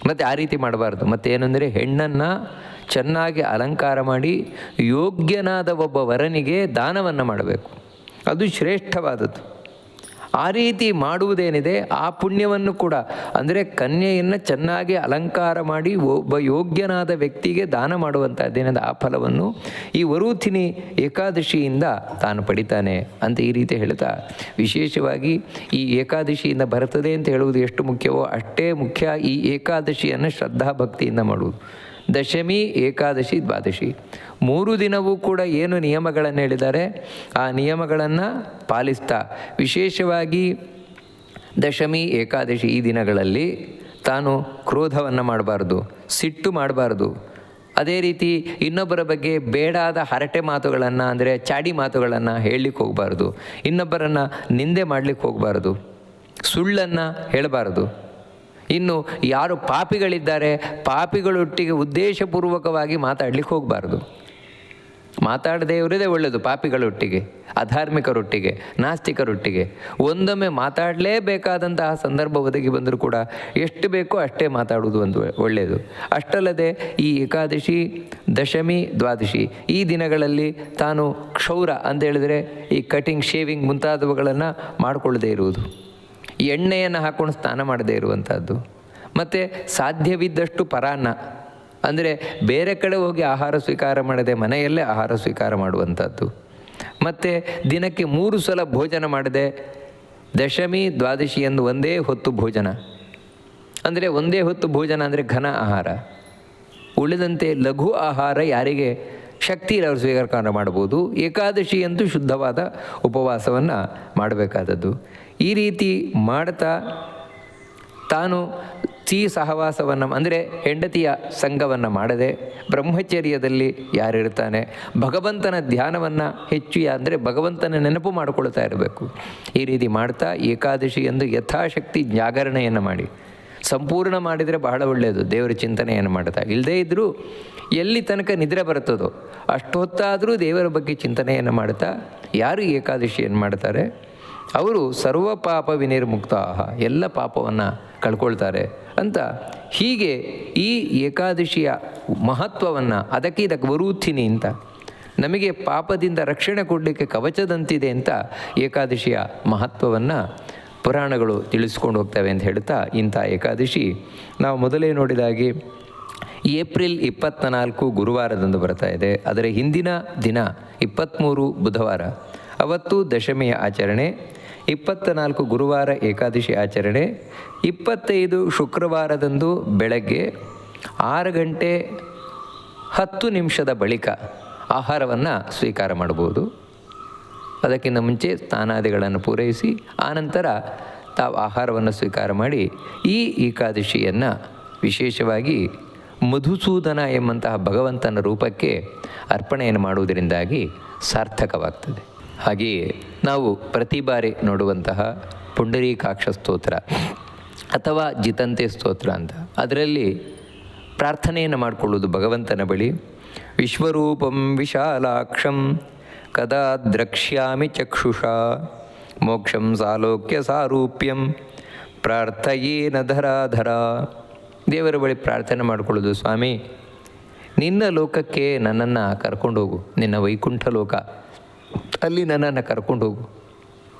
ಮತ್ತು ಆ ರೀತಿ ಮಾಡಬಾರ್ದು. ಮತ್ತೇನೆಂದರೆ ಹೆಣ್ಣನ್ನು ಚೆನ್ನಾಗಿ ಅಲಂಕಾರ ಮಾಡಿ ಯೋಗ್ಯನಾದ ಒಬ್ಬ ವರನಿಗೆ ದಾನವನ್ನು ಮಾಡಬೇಕು. ಅದು ಶ್ರೇಷ್ಠವಾದದ್ದು. ಆ ರೀತಿ ಮಾಡುವುದೇನಿದೆ ಆ ಪುಣ್ಯವನ್ನು ಕೂಡ, ಅಂದರೆ ಕನ್ಯೆಯನ್ನು ಚೆನ್ನಾಗಿ ಅಲಂಕಾರ ಮಾಡಿ ಒಬ್ಬ ಯೋಗ್ಯನಾದ ವ್ಯಕ್ತಿಗೆ ದಾನ ಮಾಡುವಂಥದ್ದೇನದ ಆ ಫಲವನ್ನು ಈ ವರೂಥಿನಿ ಏಕಾದಶಿಯಿಂದ ತಾನು ಪಡಿತಾನೆ ಅಂತ ಈ ರೀತಿ ಹೇಳ್ತಾ, ವಿಶೇಷವಾಗಿ ಈ ಏಕಾದಶಿಯಿಂದ ಬರ್ತದೆ ಅಂತ ಹೇಳುವುದು ಎಷ್ಟು ಮುಖ್ಯವೋ ಅಷ್ಟೇ ಮುಖ್ಯ ಈ ಏಕಾದಶಿಯನ್ನು ಶ್ರದ್ಧಾ ಭಕ್ತಿಯಿಂದ ಮಾಡುವುದು. ದಶಮಿ, ಏಕಾದಶಿ, ದ್ವಾದಶಿ. ಮೂರು ದಿನವೂ ಕೂಡ ಏನು ನಿಯಮಗಳನ್ನು ಹೇಳಿದ್ದಾರೆ? ಆ ನಿಯಮಗಳನ್ನು ಪಾಲಿಸ್ತಾ, ವಿಶೇಷವಾಗಿ ದಶಮಿ, ಏಕಾದಶಿ ಈ ದಿನಗಳಲ್ಲಿ ತಾನು ಕ್ರೋಧವನ್ನು ಮಾಡಬಾರ್ದು, ಸಿಟ್ಟು ಮಾಡಬಾರ್ದು. ಅದೇ ರೀತಿ ಇನ್ನೊಬ್ಬರ ಬಗ್ಗೆ ಬೇಡಾದ ಹರಟೆ ಮಾತುಗಳನ್ನು ಅಂದರೆ ಚಾಡಿ ಮಾತುಗಳನ್ನು ಹೇಳಲಿಕ್ಕೆ ಹೋಗಬಾರ್ದು. ಇನ್ನೊಬ್ಬರನ್ನು ನಿಂದೆ ಮಾಡಲಿಕ್ಕೆ ಹೋಗಬಾರ್ದು. ಸುಳ್ಳನ್ನು ಹೇಳಬಾರ್ದು. ಇನ್ನು ಯಾರು ಪಾಪಿಗಳಿದ್ದಾರೆ, ಪಾಪಿಗಳೊಟ್ಟಿಗೆ ಉದ್ದೇಶಪೂರ್ವಕವಾಗಿ ಮಾತಾಡಲಿಕ್ಕೆ ಹೋಗಬಾರ್ದು. ಮಾತಾಡದೇ ಇವರದೇ ಒಳ್ಳೆಯದು ಪಾಪಿಗಳೊಟ್ಟಿಗೆ, ಅಧಾರ್ಮಿಕರೊಟ್ಟಿಗೆ, ನಾಸ್ತಿಕರೊಟ್ಟಿಗೆ. ಒಂದೊಮ್ಮೆ ಮಾತಾಡಲೇಬೇಕಾದಂತಹ ಸಂದರ್ಭ ಒದಗಿ ಬಂದರೂ ಕೂಡ ಎಷ್ಟು ಬೇಕೋ ಅಷ್ಟೇ ಮಾತಾಡುವುದು ಒಂದು ಒಳ್ಳೆಯದು ಅಷ್ಟಲ್ಲದೆ ಈ ಏಕಾದಶಿ, ದಶಮಿ, ದ್ವಾದಶಿ ಈ ದಿನಗಳಲ್ಲಿ ತಾನು ಕ್ಷೌರ ಅಂತ ಹೇಳಿದರೆ ಈ ಕಟಿಂಗ್ ಶೇವಿಂಗ್ ಮುಂತಾದವುಗಳನ್ನು ಮಾಡಿಕೊಳ್ಳದೇ ಇರುವುದು. ಎಣ್ಣೆಯನ್ನು ಹಾಕ್ಕೊಂಡು ಸ್ನಾನ ಮಾಡದೇ ಇರುವಂಥದ್ದು ಮತ್ತು ಸಾಧ್ಯವಿದ್ದಷ್ಟು ಪರಾನ್ನ. ಅಂದರೆ ಬೇರೆ ಕಡೆ ಹೋಗಿ ಆಹಾರ ಸ್ವೀಕಾರ ಮಾಡದೆ ಮನೆಯಲ್ಲೇ ಆಹಾರ ಸ್ವೀಕಾರ ಮಾಡುವಂಥದ್ದು ಮತ್ತು ದಿನಕ್ಕೆ ಮೂರು ಸಲ ಭೋಜನ ಮಾಡದೆ ದಶಮಿ ದ್ವಾದಶಿ ಎಂದು ಒಂದೇ ಹೊತ್ತು ಭೋಜನ. ಅಂದರೆ ಒಂದೇ ಹೊತ್ತು ಭೋಜನ ಅಂದರೆ ಘನ ಆಹಾರ. ಉಳಿದಂತೆ ಲಘು ಆಹಾರ ಯಾರಿಗೆ ಶಕ್ತಿ ಇರೋರು ಸ್ವೀಕಾರ ಮಾಡ್ಬೋದು. ಏಕಾದಶಿ ಅಂತೂ ಶುದ್ಧವಾದ ಉಪವಾಸವನ್ನು ಮಾಡಬೇಕಾದದ್ದು. ಈ ರೀತಿ ಮಾಡ್ತಾ ತಾನು ಸಿ ಸಹವಾಸವನ್ನು, ಅಂದರೆ ಹೆಂಡತಿಯ ಸಂಘವನ್ನು ಮಾಡದೆ ಬ್ರಹ್ಮಚರ್ಯದಲ್ಲಿ ಯಾರಿರ್ತಾನೆ, ಭಗವಂತನ ಧ್ಯಾನವನ್ನು ಹೆಚ್ಚು ಅಂದರೆ ಭಗವಂತನ ನೆನಪು ಮಾಡಿಕೊಳ್ತಾ ಇರಬೇಕು. ಈ ರೀತಿ ಮಾಡ್ತಾ ಏಕಾದಶಿ ಎಂದು ಯಥಾಶಕ್ತಿ ಜಾಗರಣೆಯನ್ನು ಮಾಡಿ. ಸಂಪೂರ್ಣ ಮಾಡಿದರೆ ಬಹಳ ಒಳ್ಳೆಯದು ದೇವರ ಚಿಂತನೆಯನ್ನು ಮಾಡ್ತಾ. ಇಲ್ಲದೇ ಇದ್ದರೂ ಎಲ್ಲಿ ತನಕ ನಿದ್ರೆ ಬರುತ್ತದೋ ಅಷ್ಟೊತ್ತಾದರೂ ದೇವರ ಬಗ್ಗೆ ಚಿಂತನೆಯನ್ನು ಮಾಡ್ತಾ, ಯಾರು ಏಕಾದಶಿಯನ್ನು ಮಾಡ್ತಾರೆ? ಅವರು ಸರ್ವ ಪಾಪ ವಿನಿರ್ಮುಕ್ತ ಎಲ್ಲ ಪಾಪವನ್ನು ಕಳ್ಕೊಳ್ತಾರೆ ಅಂತ ಹೀಗೆ ಈ ಏಕಾದಶಿಯ ಮಹತ್ವವನ್ನು ಅದಕ್ಕೆ ಇದಕ್ಕೆ ಬರುತ್ತೀನಿ ಅಂತ. ನಮಗೆ ಪಾಪದಿಂದ ರಕ್ಷಣೆ ಕೊಡಲಿಕ್ಕೆ ಕವಚದಂತಿದೆ ಅಂತ ಏಕಾದಶಿಯ ಮಹತ್ವವನ್ನು ಪುರಾಣಗಳು ತಿಳಿಸ್ಕೊಂಡು ಹೋಗ್ತವೆ ಅಂತ ಹೇಳ್ತಾ ಇಂಥ ಏಕಾದಶಿ. ನಾವು ಮೊದಲೇ ನೋಡಿದಾಗೆ ಏಪ್ರಿಲ್ ಇಪ್ಪತ್ತ ನಾಲ್ಕು ಗುರುವಾರದಂದು ಬರ್ತಾ ಇದೆ. ಅದರ ಹಿಂದಿನ ದಿನ ಇಪ್ಪತ್ತ್ಮೂರು ಬುಧವಾರ. ಅವತ್ತು ದಶಮಿಯ ಆಚರಣೆ ಇಪ್ಪತ್ತ ನಾಲ್ಕು ಗುರುವಾರ ಏಕಾದಶಿ ಆಚರಣೆ, ಇಪ್ಪತ್ತೈದು ಶುಕ್ರವಾರದಂದು ಬೆಳಗ್ಗೆ ಆರು ಗಂಟೆ ಹತ್ತು ನಿಮಿಷದ ಬಳಿಕ ಆಹಾರವನ್ನು ಸ್ವೀಕಾರ ಮಾಡಬಹುದು. ಅದಕ್ಕಿಂತ ಮುಂಚೆ ಸ್ನಾನಾದಿಗಳನ್ನು ಪೂರೈಸಿ, ಆನಂತರ ತಾವು ಆಹಾರವನ್ನು ಸ್ವೀಕಾರ ಮಾಡಿ ಈ ಏಕಾದಶಿಯನ್ನು ವಿಶೇಷವಾಗಿ ಮಧುಸೂದನ ಎಂಬಂತಹ ಭಗವಂತನ ರೂಪಕ್ಕೆ ಅರ್ಪಣೆಯನ್ನು ಮಾಡುವುದರಿಂದಾಗಿ ಸಾರ್ಥಕವಾಗ್ತದೆ. ಹಾಗೆಯೇ ನಾವು ಪ್ರತಿ ಬಾರಿ ನೋಡುವಂತಹ ಪುಂಡರೀಕಾಕ್ಷ ಸ್ತೋತ್ರ ಅಥವಾ ಜಿತಂತೆ ಸ್ತೋತ್ರ ಅಂತ. ಅದರಲ್ಲಿ ಪ್ರಾರ್ಥನೆಯನ್ನು ಮಾಡಿಕೊಳ್ಳುವುದು ಭಗವಂತನ ಬಳಿ. ವಿಶ್ವರೂಪಂ ವಿಶಾಲಾಕ್ಷಂ ಕದಾ ದ್ರಕ್ಷ್ಯಾಮಿ ಚಕ್ಷುಷಾ ಮೋಕ್ಷಂ ಸಾಲೋಕ್ಯ ಸಾರೂಪ್ಯಂ ಪ್ರಾರ್ಥಯೇನ ಧರಾಧರ. ದೇವರ ಬಳಿ ಪ್ರಾರ್ಥನೆ ಮಾಡಿಕೊಳ್ಳೋದು ಸ್ವಾಮಿ, ನಿನ್ನ ಲೋಕಕ್ಕೆ ನನ್ನನ್ನು ಕರ್ಕೊಂಡೋಗು ನಿನ್ನ ವೈಕುಂಠ ಲೋಕ. ಅಲ್ಲಿ ನನ್ನನ್ನು ಕರ್ಕೊಂಡು ಹೋಗು.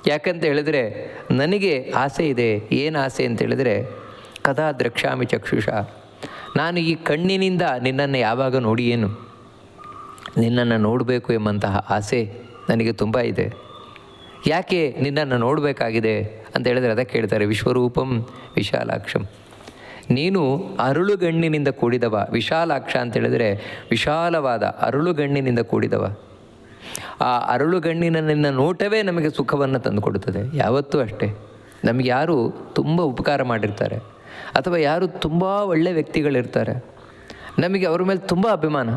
ಯಾಕಂತ ಹೇಳಿದ್ರೆ ನನಗೆ ಆಸೆ ಇದೆ, ಏನು ಆಸೆ ಅಂತ ಹೇಳಿದ್ರೆ ಕದಾ ದ್ರಕ್ಷಾಮಿ ಚಕ್ಷುಷ. ನಾನು ಈ ಕಣ್ಣಿನಿಂದ ನಿನ್ನನ್ನು ಯಾವಾಗ ನೋಡಿ ಏನು? ನಿನ್ನನ್ನು ನೋಡಬೇಕು ಎಂಬಂತಹ ಆಸೆ ನನಗೆ ತುಂಬ ಇದೆ. ಯಾಕೆ ನಿನ್ನನ್ನು ನೋಡಬೇಕಾಗಿದೆ ಅಂತ ಹೇಳಿದ್ರೆ ಅದಕ್ಕೆ ಹೇಳ್ತಾರೆ, ವಿಶ್ವರೂಪಂ ವಿಶಾಲಾಕ್ಷಂ. ನೀನು ಅರುಳುಗಣ್ಣಿನಿಂದ ಕೂಡಿದವ, ವಿಶಾಲಾಕ್ಷ ಅಂತ ಹೇಳಿದರೆ ವಿಶಾಲವಾದ ಅರುಳುಗಣ್ಣಿನಿಂದ ಕೂಡಿದವ. ಆ ಅರುಳುಗಣ್ಣಿನ ನಿನ್ನ ನೋಟವೇ ನಮಗೆ ಸುಖವನ್ನು ತಂದುಕೊಡುತ್ತದೆ. ಯಾವತ್ತೂ ಅಷ್ಟೇ. ನಮಗೆ ಯಾರು ತುಂಬ ಉಪಕಾರ ಮಾಡಿರ್ತಾರೆ. ಅಥವಾ ಯಾರು ತುಂಬ ಒಳ್ಳೆಯ ವ್ಯಕ್ತಿಗಳಿರ್ತಾರೆ. ನಮಗೆ ಅವ್ರ ಮೇಲೆ ತುಂಬ ಅಭಿಮಾನ.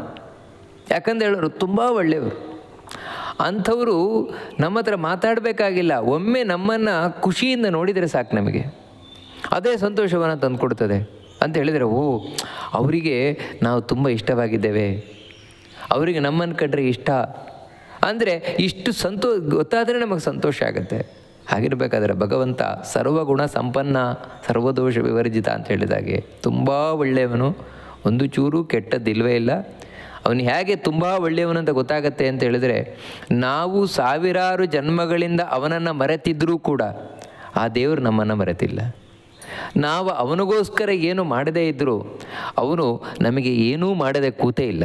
ಯಾಕಂತ ಹೇಳೋರು ತುಂಬ ಒಳ್ಳೆಯವರು. ಅಂಥವರು ನಮ್ಮ ಹತ್ರ ಮಾತಾಡಬೇಕಾಗಿಲ್ಲ. ಒಮ್ಮೆ ನಮ್ಮನ್ನು ಖುಷಿಯಿಂದ ನೋಡಿದರೆ ಸಾಕು ನಮಗೆ. ಅದೇ ಸಂತೋಷವನ್ನು ತಂದುಕೊಡ್ತದೆ ಅಂತ ಹೇಳಿದರೆ, ಓ, ಅವರಿಗೆ ನಾವು ತುಂಬ ಇಷ್ಟವಾಗಿದ್ದೇವೆ. ಅವರಿಗೆ ನಮ್ಮನ್ನು ಕಂಡ್ರೆ ಇಷ್ಟ. ಅಂದರೆ ಇಷ್ಟು ಸಂತೋ, ಗೊತ್ತಾದರೆ ನಮಗೆ ಸಂತೋಷ ಆಗುತ್ತೆ. ಹಾಗಿರಬೇಕಾದ್ರೆ ಭಗವಂತ ಸರ್ವಗುಣ ಸಂಪನ್ನ, ಸರ್ವದೋಷ ವಿವರ್ಜಿತ ಅಂತ ಹೇಳಿದಾಗೆ ತುಂಬ ಒಳ್ಳೆಯವನು. ಒಂದು ಚೂರು ಕೆಟ್ಟದ್ದಿಲ್ವೇ ಇಲ್ಲ. ಅವನು ಹೇಗೆ ತುಂಬ ಒಳ್ಳೆಯವನು ಅಂತ ಗೊತ್ತಾಗತ್ತೆ ಅಂತ ಹೇಳಿದರೆ, ನಾವು ಸಾವಿರಾರು ಜನ್ಮಗಳಿಂದ ಅವನನ್ನು ಮರೆತಿದ್ದರೂ ಕೂಡ ಆ ದೇವರು ನಮ್ಮನ್ನು ಮರೆತಿಲ್ಲ. ನಾವು ಅವನಿಗೋಸ್ಕರ ಏನು ಮಾಡದೇ ಇದ್ದರೂ ಅವನು ನಮಗೆ ಏನೂ ಮಾಡದೆ ಕೂತೇ ಇಲ್ಲ.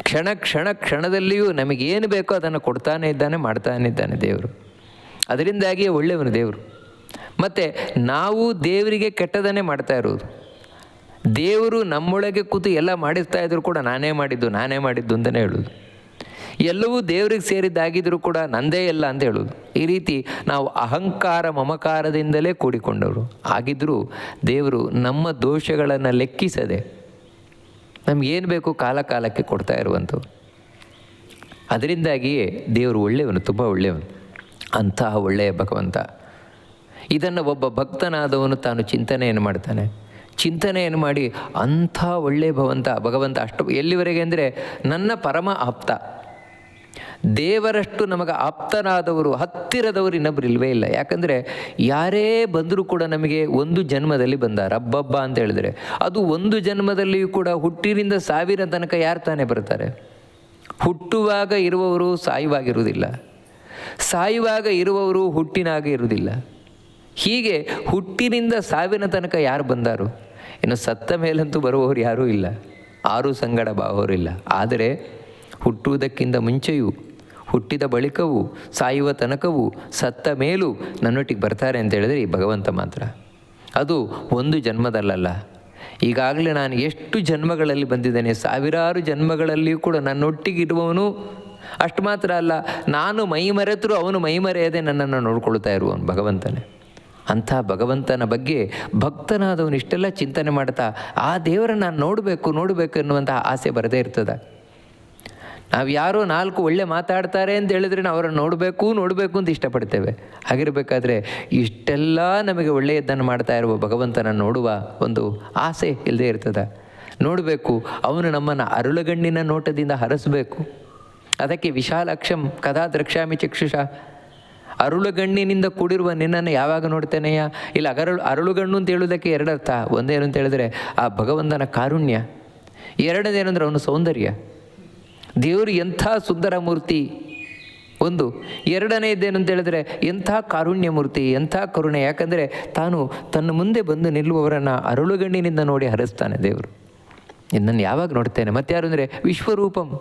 ಕ್ಷಣ ಕ್ಷಣ ಕ್ಷಣದಲ್ಲಿಯೂ ನಮಗೇನು ಬೇಕೋ ಅದನ್ನು ಕೊಡ್ತಾನೆ ಇದ್ದಾನೆ, ಮಾಡ್ತಾನೆ ಇದ್ದಾನೆ ದೇವರು. ಅದರಿಂದಾಗಿಯೇ ಒಳ್ಳೆಯವನು ದೇವರು. ಮತ್ತು ನಾವು ದೇವರಿಗೆ ಕೆಟ್ಟದನ್ನೇ ಮಾಡ್ತಾ ಇರೋದು. ದೇವರು ನಮ್ಮೊಳಗೆ ಕೂತು ಎಲ್ಲ ಮಾಡಿಸ್ತಾ ಇದ್ರು ಕೂಡ ನಾನೇ ಮಾಡಿದ್ದು ನಾನೇ ಮಾಡಿದ್ದು ಅಂತಲೇ ಹೇಳೋದು. ಎಲ್ಲವೂ ದೇವರಿಗೆ ಸೇರಿದ್ದಾಗಿದ್ದರೂ ಕೂಡ ನಂದೇ ಎಲ್ಲ ಅಂತ ಹೇಳೋದು. ಈ ರೀತಿ ನಾವು ಅಹಂಕಾರ ಮಮಕಾರದಿಂದಲೇ ಕೂಡಿಕೊಂಡವರು. ಆಗಿದ್ದರೂ ದೇವರು ನಮ್ಮ ದೋಷಗಳನ್ನು ಲೆಕ್ಕಿಸದೆ ನಮಗೇನು ಬೇಕು ಕಾಲ ಕಾಲಕ್ಕೆ ಕೊಡ್ತಾ ಇರುವಂಥವು ಅದರಿಂದಾಗಿಯೇ ದೇವರು ಒಳ್ಳೆಯವನು, ತುಂಬ ಒಳ್ಳೆಯವನು, ಅಂತಹ ಒಳ್ಳೆಯ ಭಗವಂತ. ಇದನ್ನು ಒಬ್ಬ ಭಕ್ತನಾದವನು ತಾನು ಚಿಂತನೆಯನ್ನು ಮಾಡ್ತಾನೆ. ಚಿಂತನೆಯನ್ನು ಮಾಡಿ ಅಂಥ ಒಳ್ಳೆಯ ಭಗವಂತ ಭಗವಂತ ಅಷ್ಟು ಎಲ್ಲಿವರೆಗೆ ಅಂದರೆ ನನ್ನ ಪರಮ ಆಪ್ತ. ದೇವರಷ್ಟು ನಮಗೆ ಆಪ್ತನಾದವರು ಹತ್ತಿರದವರು ಇನ್ನೊಬ್ರು ಇಲ್ವೇ ಇಲ್ಲ. ಯಾಕಂದರೆ ಯಾರೇ ಬಂದರೂ ಕೂಡ ನಮಗೆ ಒಂದು ಜನ್ಮದಲ್ಲಿ ಬಂದಾರ. ಹಬ್ಬಬ್ಬ ಅಂತ ಹೇಳಿದ್ರೆ. ಅದು ಒಂದು ಜನ್ಮದಲ್ಲಿಯೂ ಕೂಡ ಹುಟ್ಟಿನಿಂದ ಸಾವಿರ ತನಕ ಯಾರು ತಾನೇ ಬರ್ತಾರೆ? ಹುಟ್ಟುವಾಗ ಇರುವವರು ಸಾಯುವಾಗಿರುವುದಿಲ್ಲ. ಸಾಯುವಾಗ ಇರುವವರು ಹುಟ್ಟಿನಾಗ ಇರುವುದಿಲ್ಲ. ಹೀಗೆ ಹುಟ್ಟಿನಿಂದ ಸಾವಿನ ತನಕ ಯಾರು ಬಂದಾರು? ಇನ್ನು ಸತ್ತ ಮೇಲಂತೂ ಬರುವವರು ಯಾರೂ ಇಲ್ಲ. ಆರು ಸಂಗಡ ಬಾವರಿಲ್ಲ ಆದರೆ ಹುಟ್ಟುವುದಕ್ಕಿಂತ ಮುಂಚೆಯೂ ಹುಟ್ಟಿದ ಬಳಿಕವೂ ಸಾಯುವ ತನಕವೂ ಸತ್ತ ಮೇಲೂ ನನ್ನೊಟ್ಟಿಗೆ ಬರ್ತಾರೆ ಅಂತ ಹೇಳಿದರೆ ಈ ಭಗವಂತ ಮಾತ್ರ. ಅದು ಒಂದು ಜನ್ಮದಲ್ಲಲ್ಲ. ಈಗಾಗಲೇ ನಾನು ಎಷ್ಟು ಜನ್ಮಗಳಲ್ಲಿ ಬಂದಿದ್ದೇನೆ, ಸಾವಿರಾರು ಜನ್ಮಗಳಲ್ಲಿಯೂ ಕೂಡ ನನ್ನೊಟ್ಟಿಗೆ ಇರುವವನು ಅಷ್ಟು ಮಾತ್ರ ಅಲ್ಲ, ನಾನು ಮೈ ಮರೆತರೂ ಅವನು ಮೈ ಮರೆಯದೆ ನನ್ನನ್ನು ನೋಡ್ಕೊಳ್ತಾ ಇರುವವನು ಭಗವಂತನೇ. ಅಂಥ ಭಗವಂತನ ಬಗ್ಗೆ ಭಕ್ತನಾದವನು ಇಷ್ಟೆಲ್ಲ ಚಿಂತನೆ ಮಾಡ್ತಾ, ಆ ದೇವರನ್ನು ನಾನು ನೋಡಬೇಕು ನೋಡಬೇಕು ಎನ್ನುವಂತಹ ಆಸೆ ಬರದೇ ಇರ್ತದೆ. ನಾವು ಯಾರೋ ನಾಲ್ಕು ಒಳ್ಳೆ ಮಾತಾಡ್ತಾರೆ ಅಂತ ಹೇಳಿದ್ರೆ ನಾವು ಅವರನ್ನು ನೋಡಬೇಕು ನೋಡಬೇಕು ಅಂತ ಇಷ್ಟಪಡ್ತೇವೆ. ಹಾಗಿರಬೇಕಾದ್ರೆ ಇಷ್ಟೆಲ್ಲ ನಮಗೆ ಒಳ್ಳೆಯದನ್ನು ಮಾಡ್ತಾ ಇರುವ ಭಗವಂತನ ನೋಡುವ ಒಂದು ಆಸೆ ಇಲ್ಲದೆ ಇರ್ತದೆ. ನೋಡಬೇಕು, ಅವನು ನಮ್ಮನ್ನು ಅರುಳಗಣ್ಣಿನ ನೋಟದಿಂದ ಹರಸಬೇಕು. ಅದಕ್ಕೆ ವಿಶಾಲಾಕ್ಷಂ ಕದಾ ದ್ರಕ್ಷಾಮಿ ಚಕ್ಷುಷ. ಅರುಳುಗಣ್ಣಿನಿಂದ ಕೂಡಿರುವ ನಿನ್ನನ್ನು ಯಾವಾಗ ನೋಡ್ತೇನೆಯ? ಇಲ್ಲ ಅಗರಳು, ಅರುಳುಗಣ್ಣು ಅಂತ ಹೇಳೋದಕ್ಕೆ ಎರಡರ್ಥ. ಒಂದೇನು ಅಂತ ಹೇಳಿದ್ರೆ ಆ ಭಗವಂತನ ಕಾರುಣ್ಯ. ಎರಡನೇನೆಂದರೆ ಅವನು ಸೌಂದರ್ಯ. ದೇವರು ಎಂಥ ಸುಂದರ ಮೂರ್ತಿ? ಒಂದು. ಎರಡನೇದೇನಂತ ಹೇಳಿದ್ರೆ, ಎಂಥ ಕಾರುಣ್ಯ ಮೂರ್ತಿ, ಎಂಥ ಕರುಣೆ. ಯಾಕಂದರೆ ತಾನು ತನ್ನ ಮುಂದೆ ಬಂದು ನಿಲ್ಲುವವರನ್ನು ಅರುಳುಗಣ್ಣಿನಿಂದ ನೋಡಿ ಹರಿಸ್ತಾನೆ ದೇವರು. ನಿನ್ನನ್ನು ಯಾವಾಗ ನೋಡ್ತೇನೆ? ಯಾರು ಅಂದರೆ ವಿಶ್ವರೂಪಂ.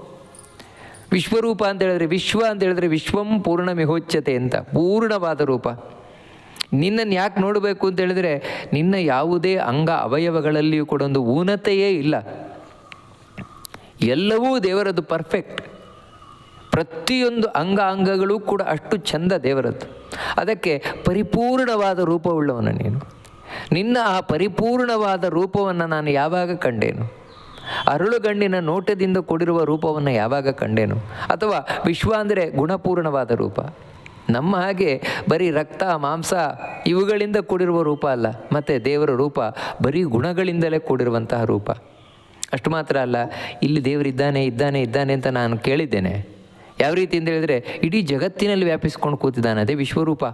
ವಿಶ್ವರೂಪ ಅಂತ ಹೇಳಿದ್ರೆ ವಿಶ್ವ ಅಂತ ಹೇಳಿದ್ರೆ ವಿಶ್ವಂ ಪೂರ್ಣ ಮಿಹೋಚ್ಯತೆ ಅಂತ. ಪೂರ್ಣವಾದ ರೂಪ. ನಿನ್ನನ್ನು ಯಾಕೆ ನೋಡಬೇಕು ಅಂತ ಹೇಳಿದ್ರೆ, ನಿನ್ನ ಯಾವುದೇ ಅಂಗ ಅವಯವಗಳಲ್ಲಿಯೂ ಕೂಡ ಒಂದು ಊನತೆಯೇ ಇಲ್ಲ. ಎಲ್ಲವೂ ದೇವರದ್ದು ಪರ್ಫೆಕ್ಟ್ ಪ್ರತಿಯೊಂದು ಅಂಗ ಅಂಗಗಳು ಕೂಡ ಅಷ್ಟು ಚಂದ ದೇವರದ್ದು. ಅದಕ್ಕೆ ಪರಿಪೂರ್ಣವಾದ ರೂಪವುಳ್ಳವನು ನೀನು. ನಿನ್ನ ಆ ಪರಿಪೂರ್ಣವಾದ ರೂಪವನ್ನು ನಾನು ಯಾವಾಗ ಕಂಡೇನು? ಅರುಳುಗಣ್ಣಿನ ನೋಟದಿಂದ ಕೂಡಿರುವ ರೂಪವನ್ನು ಯಾವಾಗ ಕಂಡೇನು? ಅಥವಾ ವಿಶ್ವ ಅಂದರೆ ಗುಣಪೂರ್ಣವಾದ ರೂಪ? ನಮ್ಮ ಹಾಗೆ ಬರೀ ರಕ್ತ, ಮಾಂಸ ಇವುಗಳಿಂದ ಕೂಡಿರುವ ರೂಪ ಅಲ್ಲ, ಮತ್ತು ದೇವರ ರೂಪ ಬರೀ ಗುಣಗಳಿಂದಲೇ ಕೂಡಿರುವಂತಹ ರೂಪ. ಅಷ್ಟು ಮಾತ್ರ ಅಲ್ಲ, ಇಲ್ಲಿ ದೇವರಿದ್ದಾನೆ ಇದ್ದಾನೆ ಇದ್ದಾನೆ ಅಂತ ನಾನು ಕೇಳಿದ್ದೇನೆ. ಯಾವ ರೀತಿ ಅಂತ ಹೇಳಿದರೆ, ಇಡೀ ಜಗತ್ತಿನಲ್ಲಿ ವ್ಯಾಪಿಸ್ಕೊಂಡು ಕೂತಿದ್ದಾನೆ, ಅದೇ ವಿಶ್ವರೂಪ.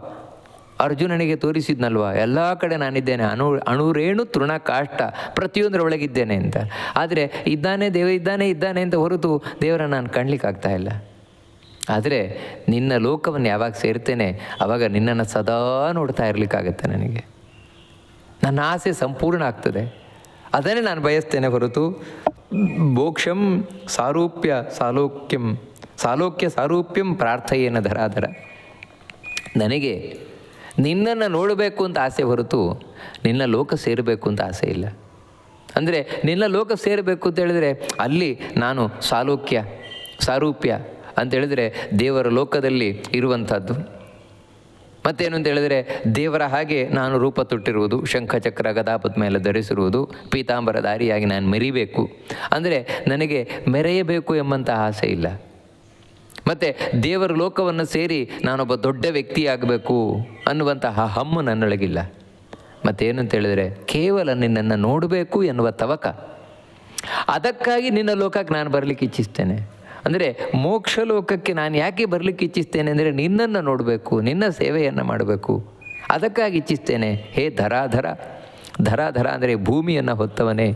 ಅರ್ಜುನನಿಗೆ ತೋರಿಸಿದ್ನಲ್ವ, ಎಲ್ಲ ಕಡೆ ನಾನಿದ್ದೇನೆ, ಅಣು, ಅಣುರೇಣು ತೃಣ ಕಾಷ್ಟ ಪ್ರತಿಯೊಂದರ ಒಳಗಿದ್ದೇನೆ ಅಂತ. ಆದರೆ, ಇದ್ದಾನೆ, ದೇವ ಇದ್ದಾನೆ ಇದ್ದಾನೆ ಅಂತ ಹೊರತು ದೇವರ ನಾನು ಕಾಣಲಿಕ್ಕಾಗ್ತಾ ಇಲ್ಲ. ಆದರೆ, ನಿನ್ನ ಲೋಕವನ್ನು ಯಾವಾಗ ಸೇರ್ತೇನೆ ಆವಾಗ ನಿನ್ನನ್ನು ಸದಾ ನೋಡ್ತಾ ಇರಲಿಕ್ಕಾಗತ್ತೆ ನನಗೆ. ನನ್ನ ಆಸೆ ಸಂಪೂರ್ಣ ಆಗ್ತದೆ. ಅದನ್ನೇ ನಾನು ಬಯಸ್ತೇನೆ ಹೊರತು ಮೋಕ್ಷಂ ಸಾರೂಪ್ಯ ಸಾಲೋಕ್ಯಂ, ಸಾಲೋಕ್ಯ ಸಾರೂಪ್ಯಂ ಪ್ರಾರ್ಥಯೇನ ಧರಾಧರ. ನನಗೆ ನಿನ್ನನ್ನು ನೋಡಬೇಕು ಅಂತ ಆಸೆ ಹೊರತು ನಿನ್ನ ಲೋಕ ಸೇರಬೇಕು ಅಂತ ಆಸೆ ಇಲ್ಲ. ಅಂದರೆ ನಿನ್ನ ಲೋಕ ಸೇರಬೇಕು ಅಂತ ಹೇಳಿದರೆ ಅಲ್ಲಿ ನಾನು ಸಾಲೋಕ್ಯ, ಸಾರೂಪ್ಯ ಅಂತ ಹೇಳಿದರೆ ದೇವರ ಲೋಕದಲ್ಲಿ ಇರುವಂಥದ್ದು. ಮತ್ತೇನು ಅಂತ ಹೇಳಿದರೆ, ದೇವರ ಹಾಗೆ ನಾನು ರೂಪ ತೊಟ್ಟಿರುವುದು, ಶಂಖಚಕ್ರ ಗದಾಪದ ಮೇಲೆ ಧರಿಸಿರುವುದು ಪೀತಾಂಬರಧಾರಿಯಾಗಿ ನಾನು ಮೆರಿಬೇಕು. ಅಂದರೆ ನನಗೆ ಮೆರೆಯಬೇಕು ಎಂಬಂತಹ ಆಸೆ ಇಲ್ಲ. ಮತ್ತು ದೇವರ ಲೋಕವನ್ನು ಸೇರಿ ನಾನೊಬ್ಬ ದೊಡ್ಡ ವ್ಯಕ್ತಿಯಾಗಬೇಕು ಅನ್ನುವಂತಹ ಹಮ್ಮು ನನ್ನೊಳಗಿಲ್ಲ. ಮತ್ತೇನು ಅಂತ ಹೇಳಿದರೆ, ಕೇವಲ ನಿನ್ನನ್ನು ನೋಡಬೇಕು ಎನ್ನುವ ತವಕ. ಅದಕ್ಕಾಗಿ ನಿನ್ನ ಲೋಕಕ್ಕೆ ನಾನು ಬರಲಿಕ್ಕೆ ಇಚ್ಛಿಸ್ತೇನೆ. ಅಂದರೆ ಮೋಕ್ಷ ಲೋಕಕ್ಕೆ ನಾನು ಯಾಕೆ ಬರಲಿಕ್ಕೆ ಇಚ್ಛಿಸ್ತೇನೆ ಅಂದರೆ ನಿನ್ನನ್ನು ನೋಡಬೇಕು, ನಿನ್ನ ಸೇವೆಯನ್ನು ಮಾಡಬೇಕು. ಅದಕ್ಕಾಗಿ ಇಚ್ಛಿಸ್ತೇನೆ. ಹೇ ಧರಾಧರ ಧರಾಧರ ಅಂದರೆ ಭೂಮಿಯನ್ನು ಹೊತ್ತವನೇ,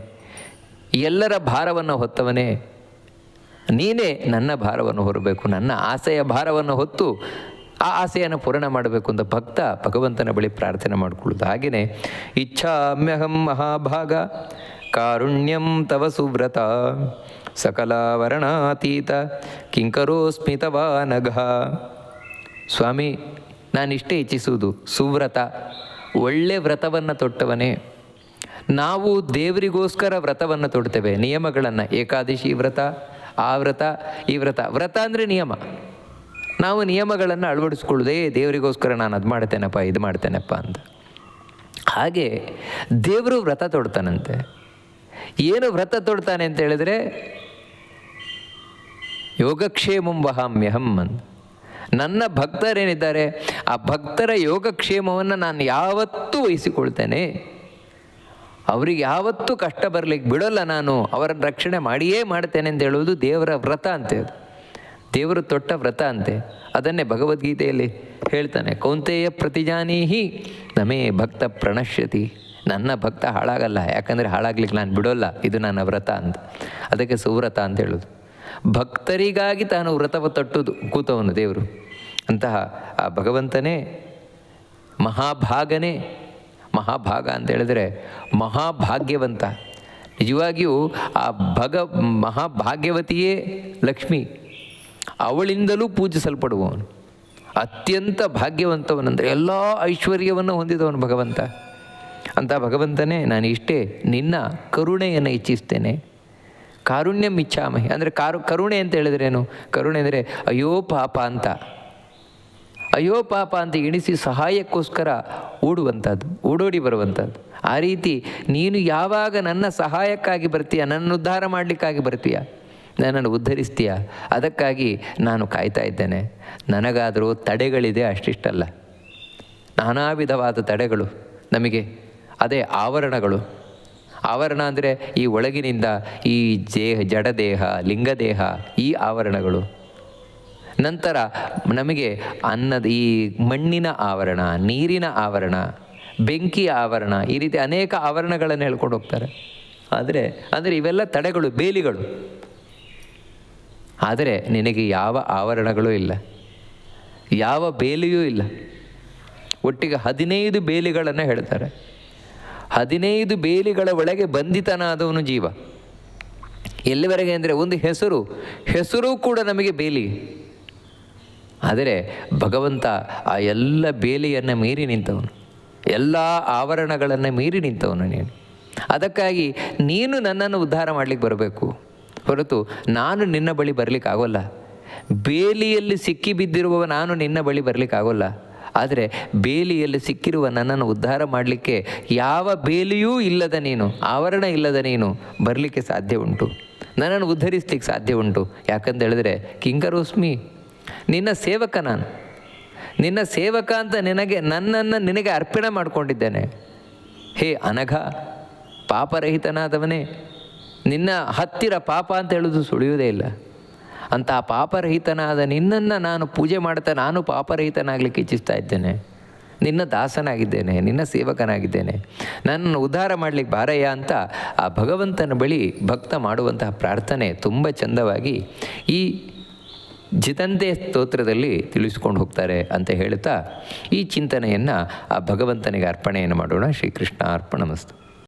ಎಲ್ಲರ ಭಾರವನ್ನು ಹೊತ್ತವನೇ, ನೀನೇ ನನ್ನ ಭಾರವನ್ನು ಹೊರಬೇಕು, ನನ್ನ ಆಸೆಯ ಭಾರವನ್ನು ಹೊತ್ತು ಆ ಆಸೆಯನ್ನು ಪೂರ್ಣ ಮಾಡಬೇಕು ಅಂತ ಭಕ್ತ ಭಗವಂತನ ಬಳಿ ಪ್ರಾರ್ಥನೆ ಮಾಡಿಕೊಳ್ಳೋದು ಹಾಗೆಯೇ ಇಚ್ಛಾಮ್ಯಹಂ ಮಹಾಭಾಗ, ಕಾರುಣ್ಯಂ ತವ ಸುವ್ರತ ಸಕಲಾವರಣಾತೀತ ಕಿಂಕರೋಸ್ಮಿ ತವ ನಘ ಸ್ವಾಮಿ, ನಾನಿಷ್ಟೇ ಇಚ್ಛಿಸುವುದು, ಸುವ್ರತ. ಒಳ್ಳೆ ವ್ರತವನ್ನು ತೊಟ್ಟವನೇ. ನಾವು ದೇವರಿಗೋಸ್ಕರ ವ್ರತವನ್ನು ತೊಡ್ತೇವೆ, ನಿಯಮಗಳನ್ನು. ಏಕಾದಶಿ ವ್ರತ, ಆ ವ್ರತ, ಈ ವ್ರತ. ವ್ರತ ಅಂದರೆ ನಿಯಮ. ನಾವು ನಿಯಮಗಳನ್ನು ಅಳವಡಿಸ್ಕೊಳ್ಳೋದೇ ದೇವರಿಗೋಸ್ಕರ ನಾನು ಅದು ಮಾಡ್ತೇನಪ್ಪ, ಇದು ಮಾಡ್ತೇನಪ್ಪ ಅಂತ. ಹಾಗೆ ದೇವರು ವ್ರತ ತೊಡ್ತಾನಂತೆ. ಏನು ವ್ರತ ತೊಡ್ತಾನೆ ಅಂತ ಹೇಳಿದ್ರೆ ಯೋಗಕ್ಷೇಮಂ ವಹಾಮ್ಯಹಂ ಅಂತ ನನ್ನ ಭಕ್ತರೇನಿದ್ದಾರೆ, ಆ ಭಕ್ತರ ಯೋಗಕ್ಷೇಮವನ್ನು ನಾನು ಯಾವತ್ತೂ ವಹಿಸಿಕೊಳ್ತೇನೆ. ಅವರಿಗೆ ಯಾವತ್ತೂ ಕಷ್ಟ ಬರಲಿಕ್ಕೆ ಬಿಡೋಲ್ಲ ನಾನು, ಅವರನ್ನು ರಕ್ಷಣೆ ಮಾಡಿಯೇ ಮಾಡ್ತೇನೆ ಅಂತ ಹೇಳುವುದು ದೇವರ ವ್ರತ ಅಂತೆ ಅದು. ದೇವರು ತೊಟ್ಟ ವ್ರತ ಅಂತೆ. ಅದನ್ನೇ ಭಗವದ್ಗೀತೆಯಲ್ಲಿ ಹೇಳ್ತಾನೆ, ಕೌಂತೆಯ ಪ್ರತಿಜಾನೀಹಿ, ನಮೇ ಭಕ್ತ ಪ್ರಣಶ್ಯತಿ. ನನ್ನ ಭಕ್ತ ಹಾಳಾಗಲ್ಲ, ಯಾಕಂದರೆ ಹಾಳಾಗ್ಲಿಕ್ಕೆ ನಾನು ಬಿಡೋಲ್ಲ, ಇದು ನನ್ನ ವ್ರತ ಅಂತ ಅದಕ್ಕೆ ಸುವ್ರತ ಅಂತ ಹೇಳೋದು. ಭಕ್ತರಿಗಾಗಿ ತಾನು ವ್ರತವ ತಟ್ಟುದು, ಕೂತವನು ದೇವರು. ಅಂತಹ ಆ ಭಗವಂತನೇ, ಮಹಾಭಾಗನೇ, ಮಹಾಭಾಗ ಅಂತ ಹೇಳಿದ್ರೆ ಮಹಾಭಾಗ್ಯವಂತ. ನಿಜವಾಗಿಯೂ ಆ ಭಗ, ಮಹಾಭಾಗ್ಯವತಿಯೇ ಲಕ್ಷ್ಮಿ. ಅವಳಿಂದಲೂ ಪೂಜಿಸಲ್ಪಡುವವನು. ಅತ್ಯಂತ ಭಾಗ್ಯವಂತವನಂದರೆ ಎಲ್ಲ ಐಶ್ವರ್ಯವನ್ನು ಹೊಂದಿದವನು ಭಗವಂತ. ಅಂತ ಭಗವಂತನೇ ನಾನು ಇಷ್ಟೇ ನಿನ್ನ ಕರುಣೆಯನ್ನು ಇಚ್ಛಿಸ್ತೇನೆ ಕಾರುಣ್ಯಂ ಇಚ್ಛಾಮಹಿ ಅಂದರೆ ಕಾರು, ಕರುಣೆ ಅಂತ ಹೇಳಿದ್ರೇನು? ಕರುಣೆ ಅಂದರೆ ಅಯ್ಯೋ ಪಾಪ ಅಂತ. ಅಯ್ಯೋ ಪಾಪ ಅಂತ ಎಣಿಸಿ ಸಹಾಯಕ್ಕೋಸ್ಕರ ಓಡುವಂಥದ್ದು, ಓಡೋಡಿ ಬರುವಂಥದ್ದು. ಆ ರೀತಿ ನೀನು ಯಾವಾಗ ನನ್ನ ಸಹಾಯಕ್ಕಾಗಿ ಬರ್ತೀಯ ನನ್ನ ಉದ್ಧಾರ ಮಾಡಲಿಕ್ಕಾಗಿ ಬರ್ತೀಯ? ನನ್ನನ್ನು ಉದ್ಧರಿಸ್ತೀಯ? ಅದಕ್ಕಾಗಿ ನಾನು ಕಾಯ್ತಾ ಇದ್ದೇನೆ. ನನಗಾದರೂ ತಡೆಗಳಿದೆ ಅಷ್ಟಿಷ್ಟಲ್ಲ. ನಾನಾ ವಿಧವಾದ ತಡೆಗಳು ನಮಗೆ, ಅದೇ ಆವರಣಗಳು. ಆವರಣ ಅಂದರೆ ಈ ಒಳಗಿನಿಂದ ಈ ದೇಹ ಜಡದೇಹ, ಲಿಂಗದೇಹ, ಈ ಆವರಣಗಳು. ನಂತರ ನಮಗೆ ಅನ್ನದ ಈ ಮಣ್ಣಿನ ಆವರಣ, ನೀರಿನ ಆವರಣ, ಬೆಂಕಿಯ ಆವರಣ, ಈ ರೀತಿ ಅನೇಕ ಆವರಣಗಳನ್ನು ಹೇಳ್ಕೊಂಡು ಹೋಗ್ತಾರೆ. ಆದರೆ, ಅಂದರೆ ಇವೆಲ್ಲ ತಡೆಗಳು, ಬೇಲಿಗಳು. ಆದರೆ ನಿನಗೆ ಯಾವ ಆವರಣಗಳು ಇಲ್ಲ. ಯಾವ ಬೇಲಿಯೂ ಇಲ್ಲ. ಒಟ್ಟಿಗೆ ಹದಿನೈದು ಬೇಲಿಗಳನ್ನು ಹೇಳ್ತಾರೆ. ಹದಿನೈದು ಬೇಲಿಗಳ ಒಳಗೆ ಬಂಧಿತನಾದವನು ಜೀವ. ಎಲ್ಲಿವರೆಗೆ ಅಂದರೆ ಒಂದು ಹೆಸರು ಹೆಸರು ಕೂಡ ನಮಗೆ ಬೇಲಿ. ಆದರೆ ಭಗವಂತ ಆ ಎಲ್ಲ ಬೇಲಿಯನ್ನು ಮೀರಿ ನಿಂತವನು. ಎಲ್ಲ ಆವರಣಗಳನ್ನು ಮೀರಿ ನಿಂತವನು ನೀನು. ಅದಕ್ಕಾಗಿ ನೀನು ನನ್ನನ್ನು ಉದ್ಧಾರ ಮಾಡಲಿಕ್ಕೆ ಬರಬೇಕು. ಹೊರತು ನಾನು ನಿನ್ನ ಬಳಿ ಬರಲಿಕ್ಕಾಗೋಲ್ಲ. ಬೇಲಿಯಲ್ಲಿ ಸಿಕ್ಕಿ ಬಿದ್ದಿರುವವ ನಾನು ನಿನ್ನ ಬಳಿ ಬರಲಿಕ್ಕೆ ಆಗೋಲ್ಲ ಆದರೆ ಬೇಲಿಯಲ್ಲಿ ಸಿಕ್ಕಿರುವ ನನ್ನನ್ನು ಉದ್ಧಾರ ಮಾಡಲಿಕ್ಕೆ ಯಾವ ಬೇಲಿಯೂ ಇಲ್ಲದ ನೀನು, ಆವರಣ ಇಲ್ಲದ ನೀನು ಬರಲಿಕ್ಕೆ ಸಾಧ್ಯ ಉಂಟು. ನನ್ನನ್ನು ಉದ್ಧರಿಸ್ಲಿಕ್ಕೆ ಸಾಧ್ಯ ಉಂಟು. ಯಾಕಂತ ಹೇಳಿದ್ರೆ ಕಿಂಕರೋಸ್ಮಿ ನಿನ್ನ ಸೇವಕ ನಾನು. ನಿನ್ನ ಸೇವಕ ಅಂತ ನಿನಗೆ, ನನ್ನನ್ನು ನಿನಗೆ ಅರ್ಪಣೆ ಮಾಡಿಕೊಂಡಿದ್ದೇನೆ. ಹೇ ಅನಘ, ಪಾಪರಹಿತನಾದವನೇ, ನಿನ್ನ ಹತ್ತಿರ ಪಾಪ ಅಂತ ಹೇಳೋದು ಸುಳಿಯುವುದೇ ಇಲ್ಲ. ಅಂತ ಪಾಪರಹಿತನಾದ ನಿನ್ನನ್ನು ನಾನು ಪೂಜೆ ಮಾಡ್ತಾ ನಾನು ಪಾಪರಹಿತನಾಗಲಿಕ್ಕೆ ಇಚ್ಛಿಸ್ತಾ ಇದ್ದೇನೆ. ನಿನ್ನ ದಾಸನಾಗಿದ್ದೇನೆ, ನಿನ್ನ ಸೇವಕನಾಗಿದ್ದೇನೆ. ನನ್ನನ್ನು ಉದ್ಧಾರ ಮಾಡಲಿಕ್ಕೆ ಬಾರಯ್ಯ ಅಂತ ಆ ಭಗವಂತನ ಬಳಿ ಭಕ್ತ ಮಾಡುವಂತಹ ಪ್ರಾರ್ಥನೆ ತುಂಬ ಚಂದವಾಗಿ ಈ ಜಿತಂತೆ ಸ್ತೋತ್ರದಲ್ಲಿ ತಿಳಿಸ್ಕೊಂಡು ಹೋಗ್ತಾರೆ ಅಂತ ಹೇಳ್ತಾ ಈ ಚಿಂತನೆಯನ್ನು ಆ ಭಗವಂತನಿಗೆ ಅರ್ಪಣೆಯನ್ನು ಮಾಡೋಣ. ಶ್ರೀಕೃಷ್ಣ ಅರ್ಪಣಮಸ್ತು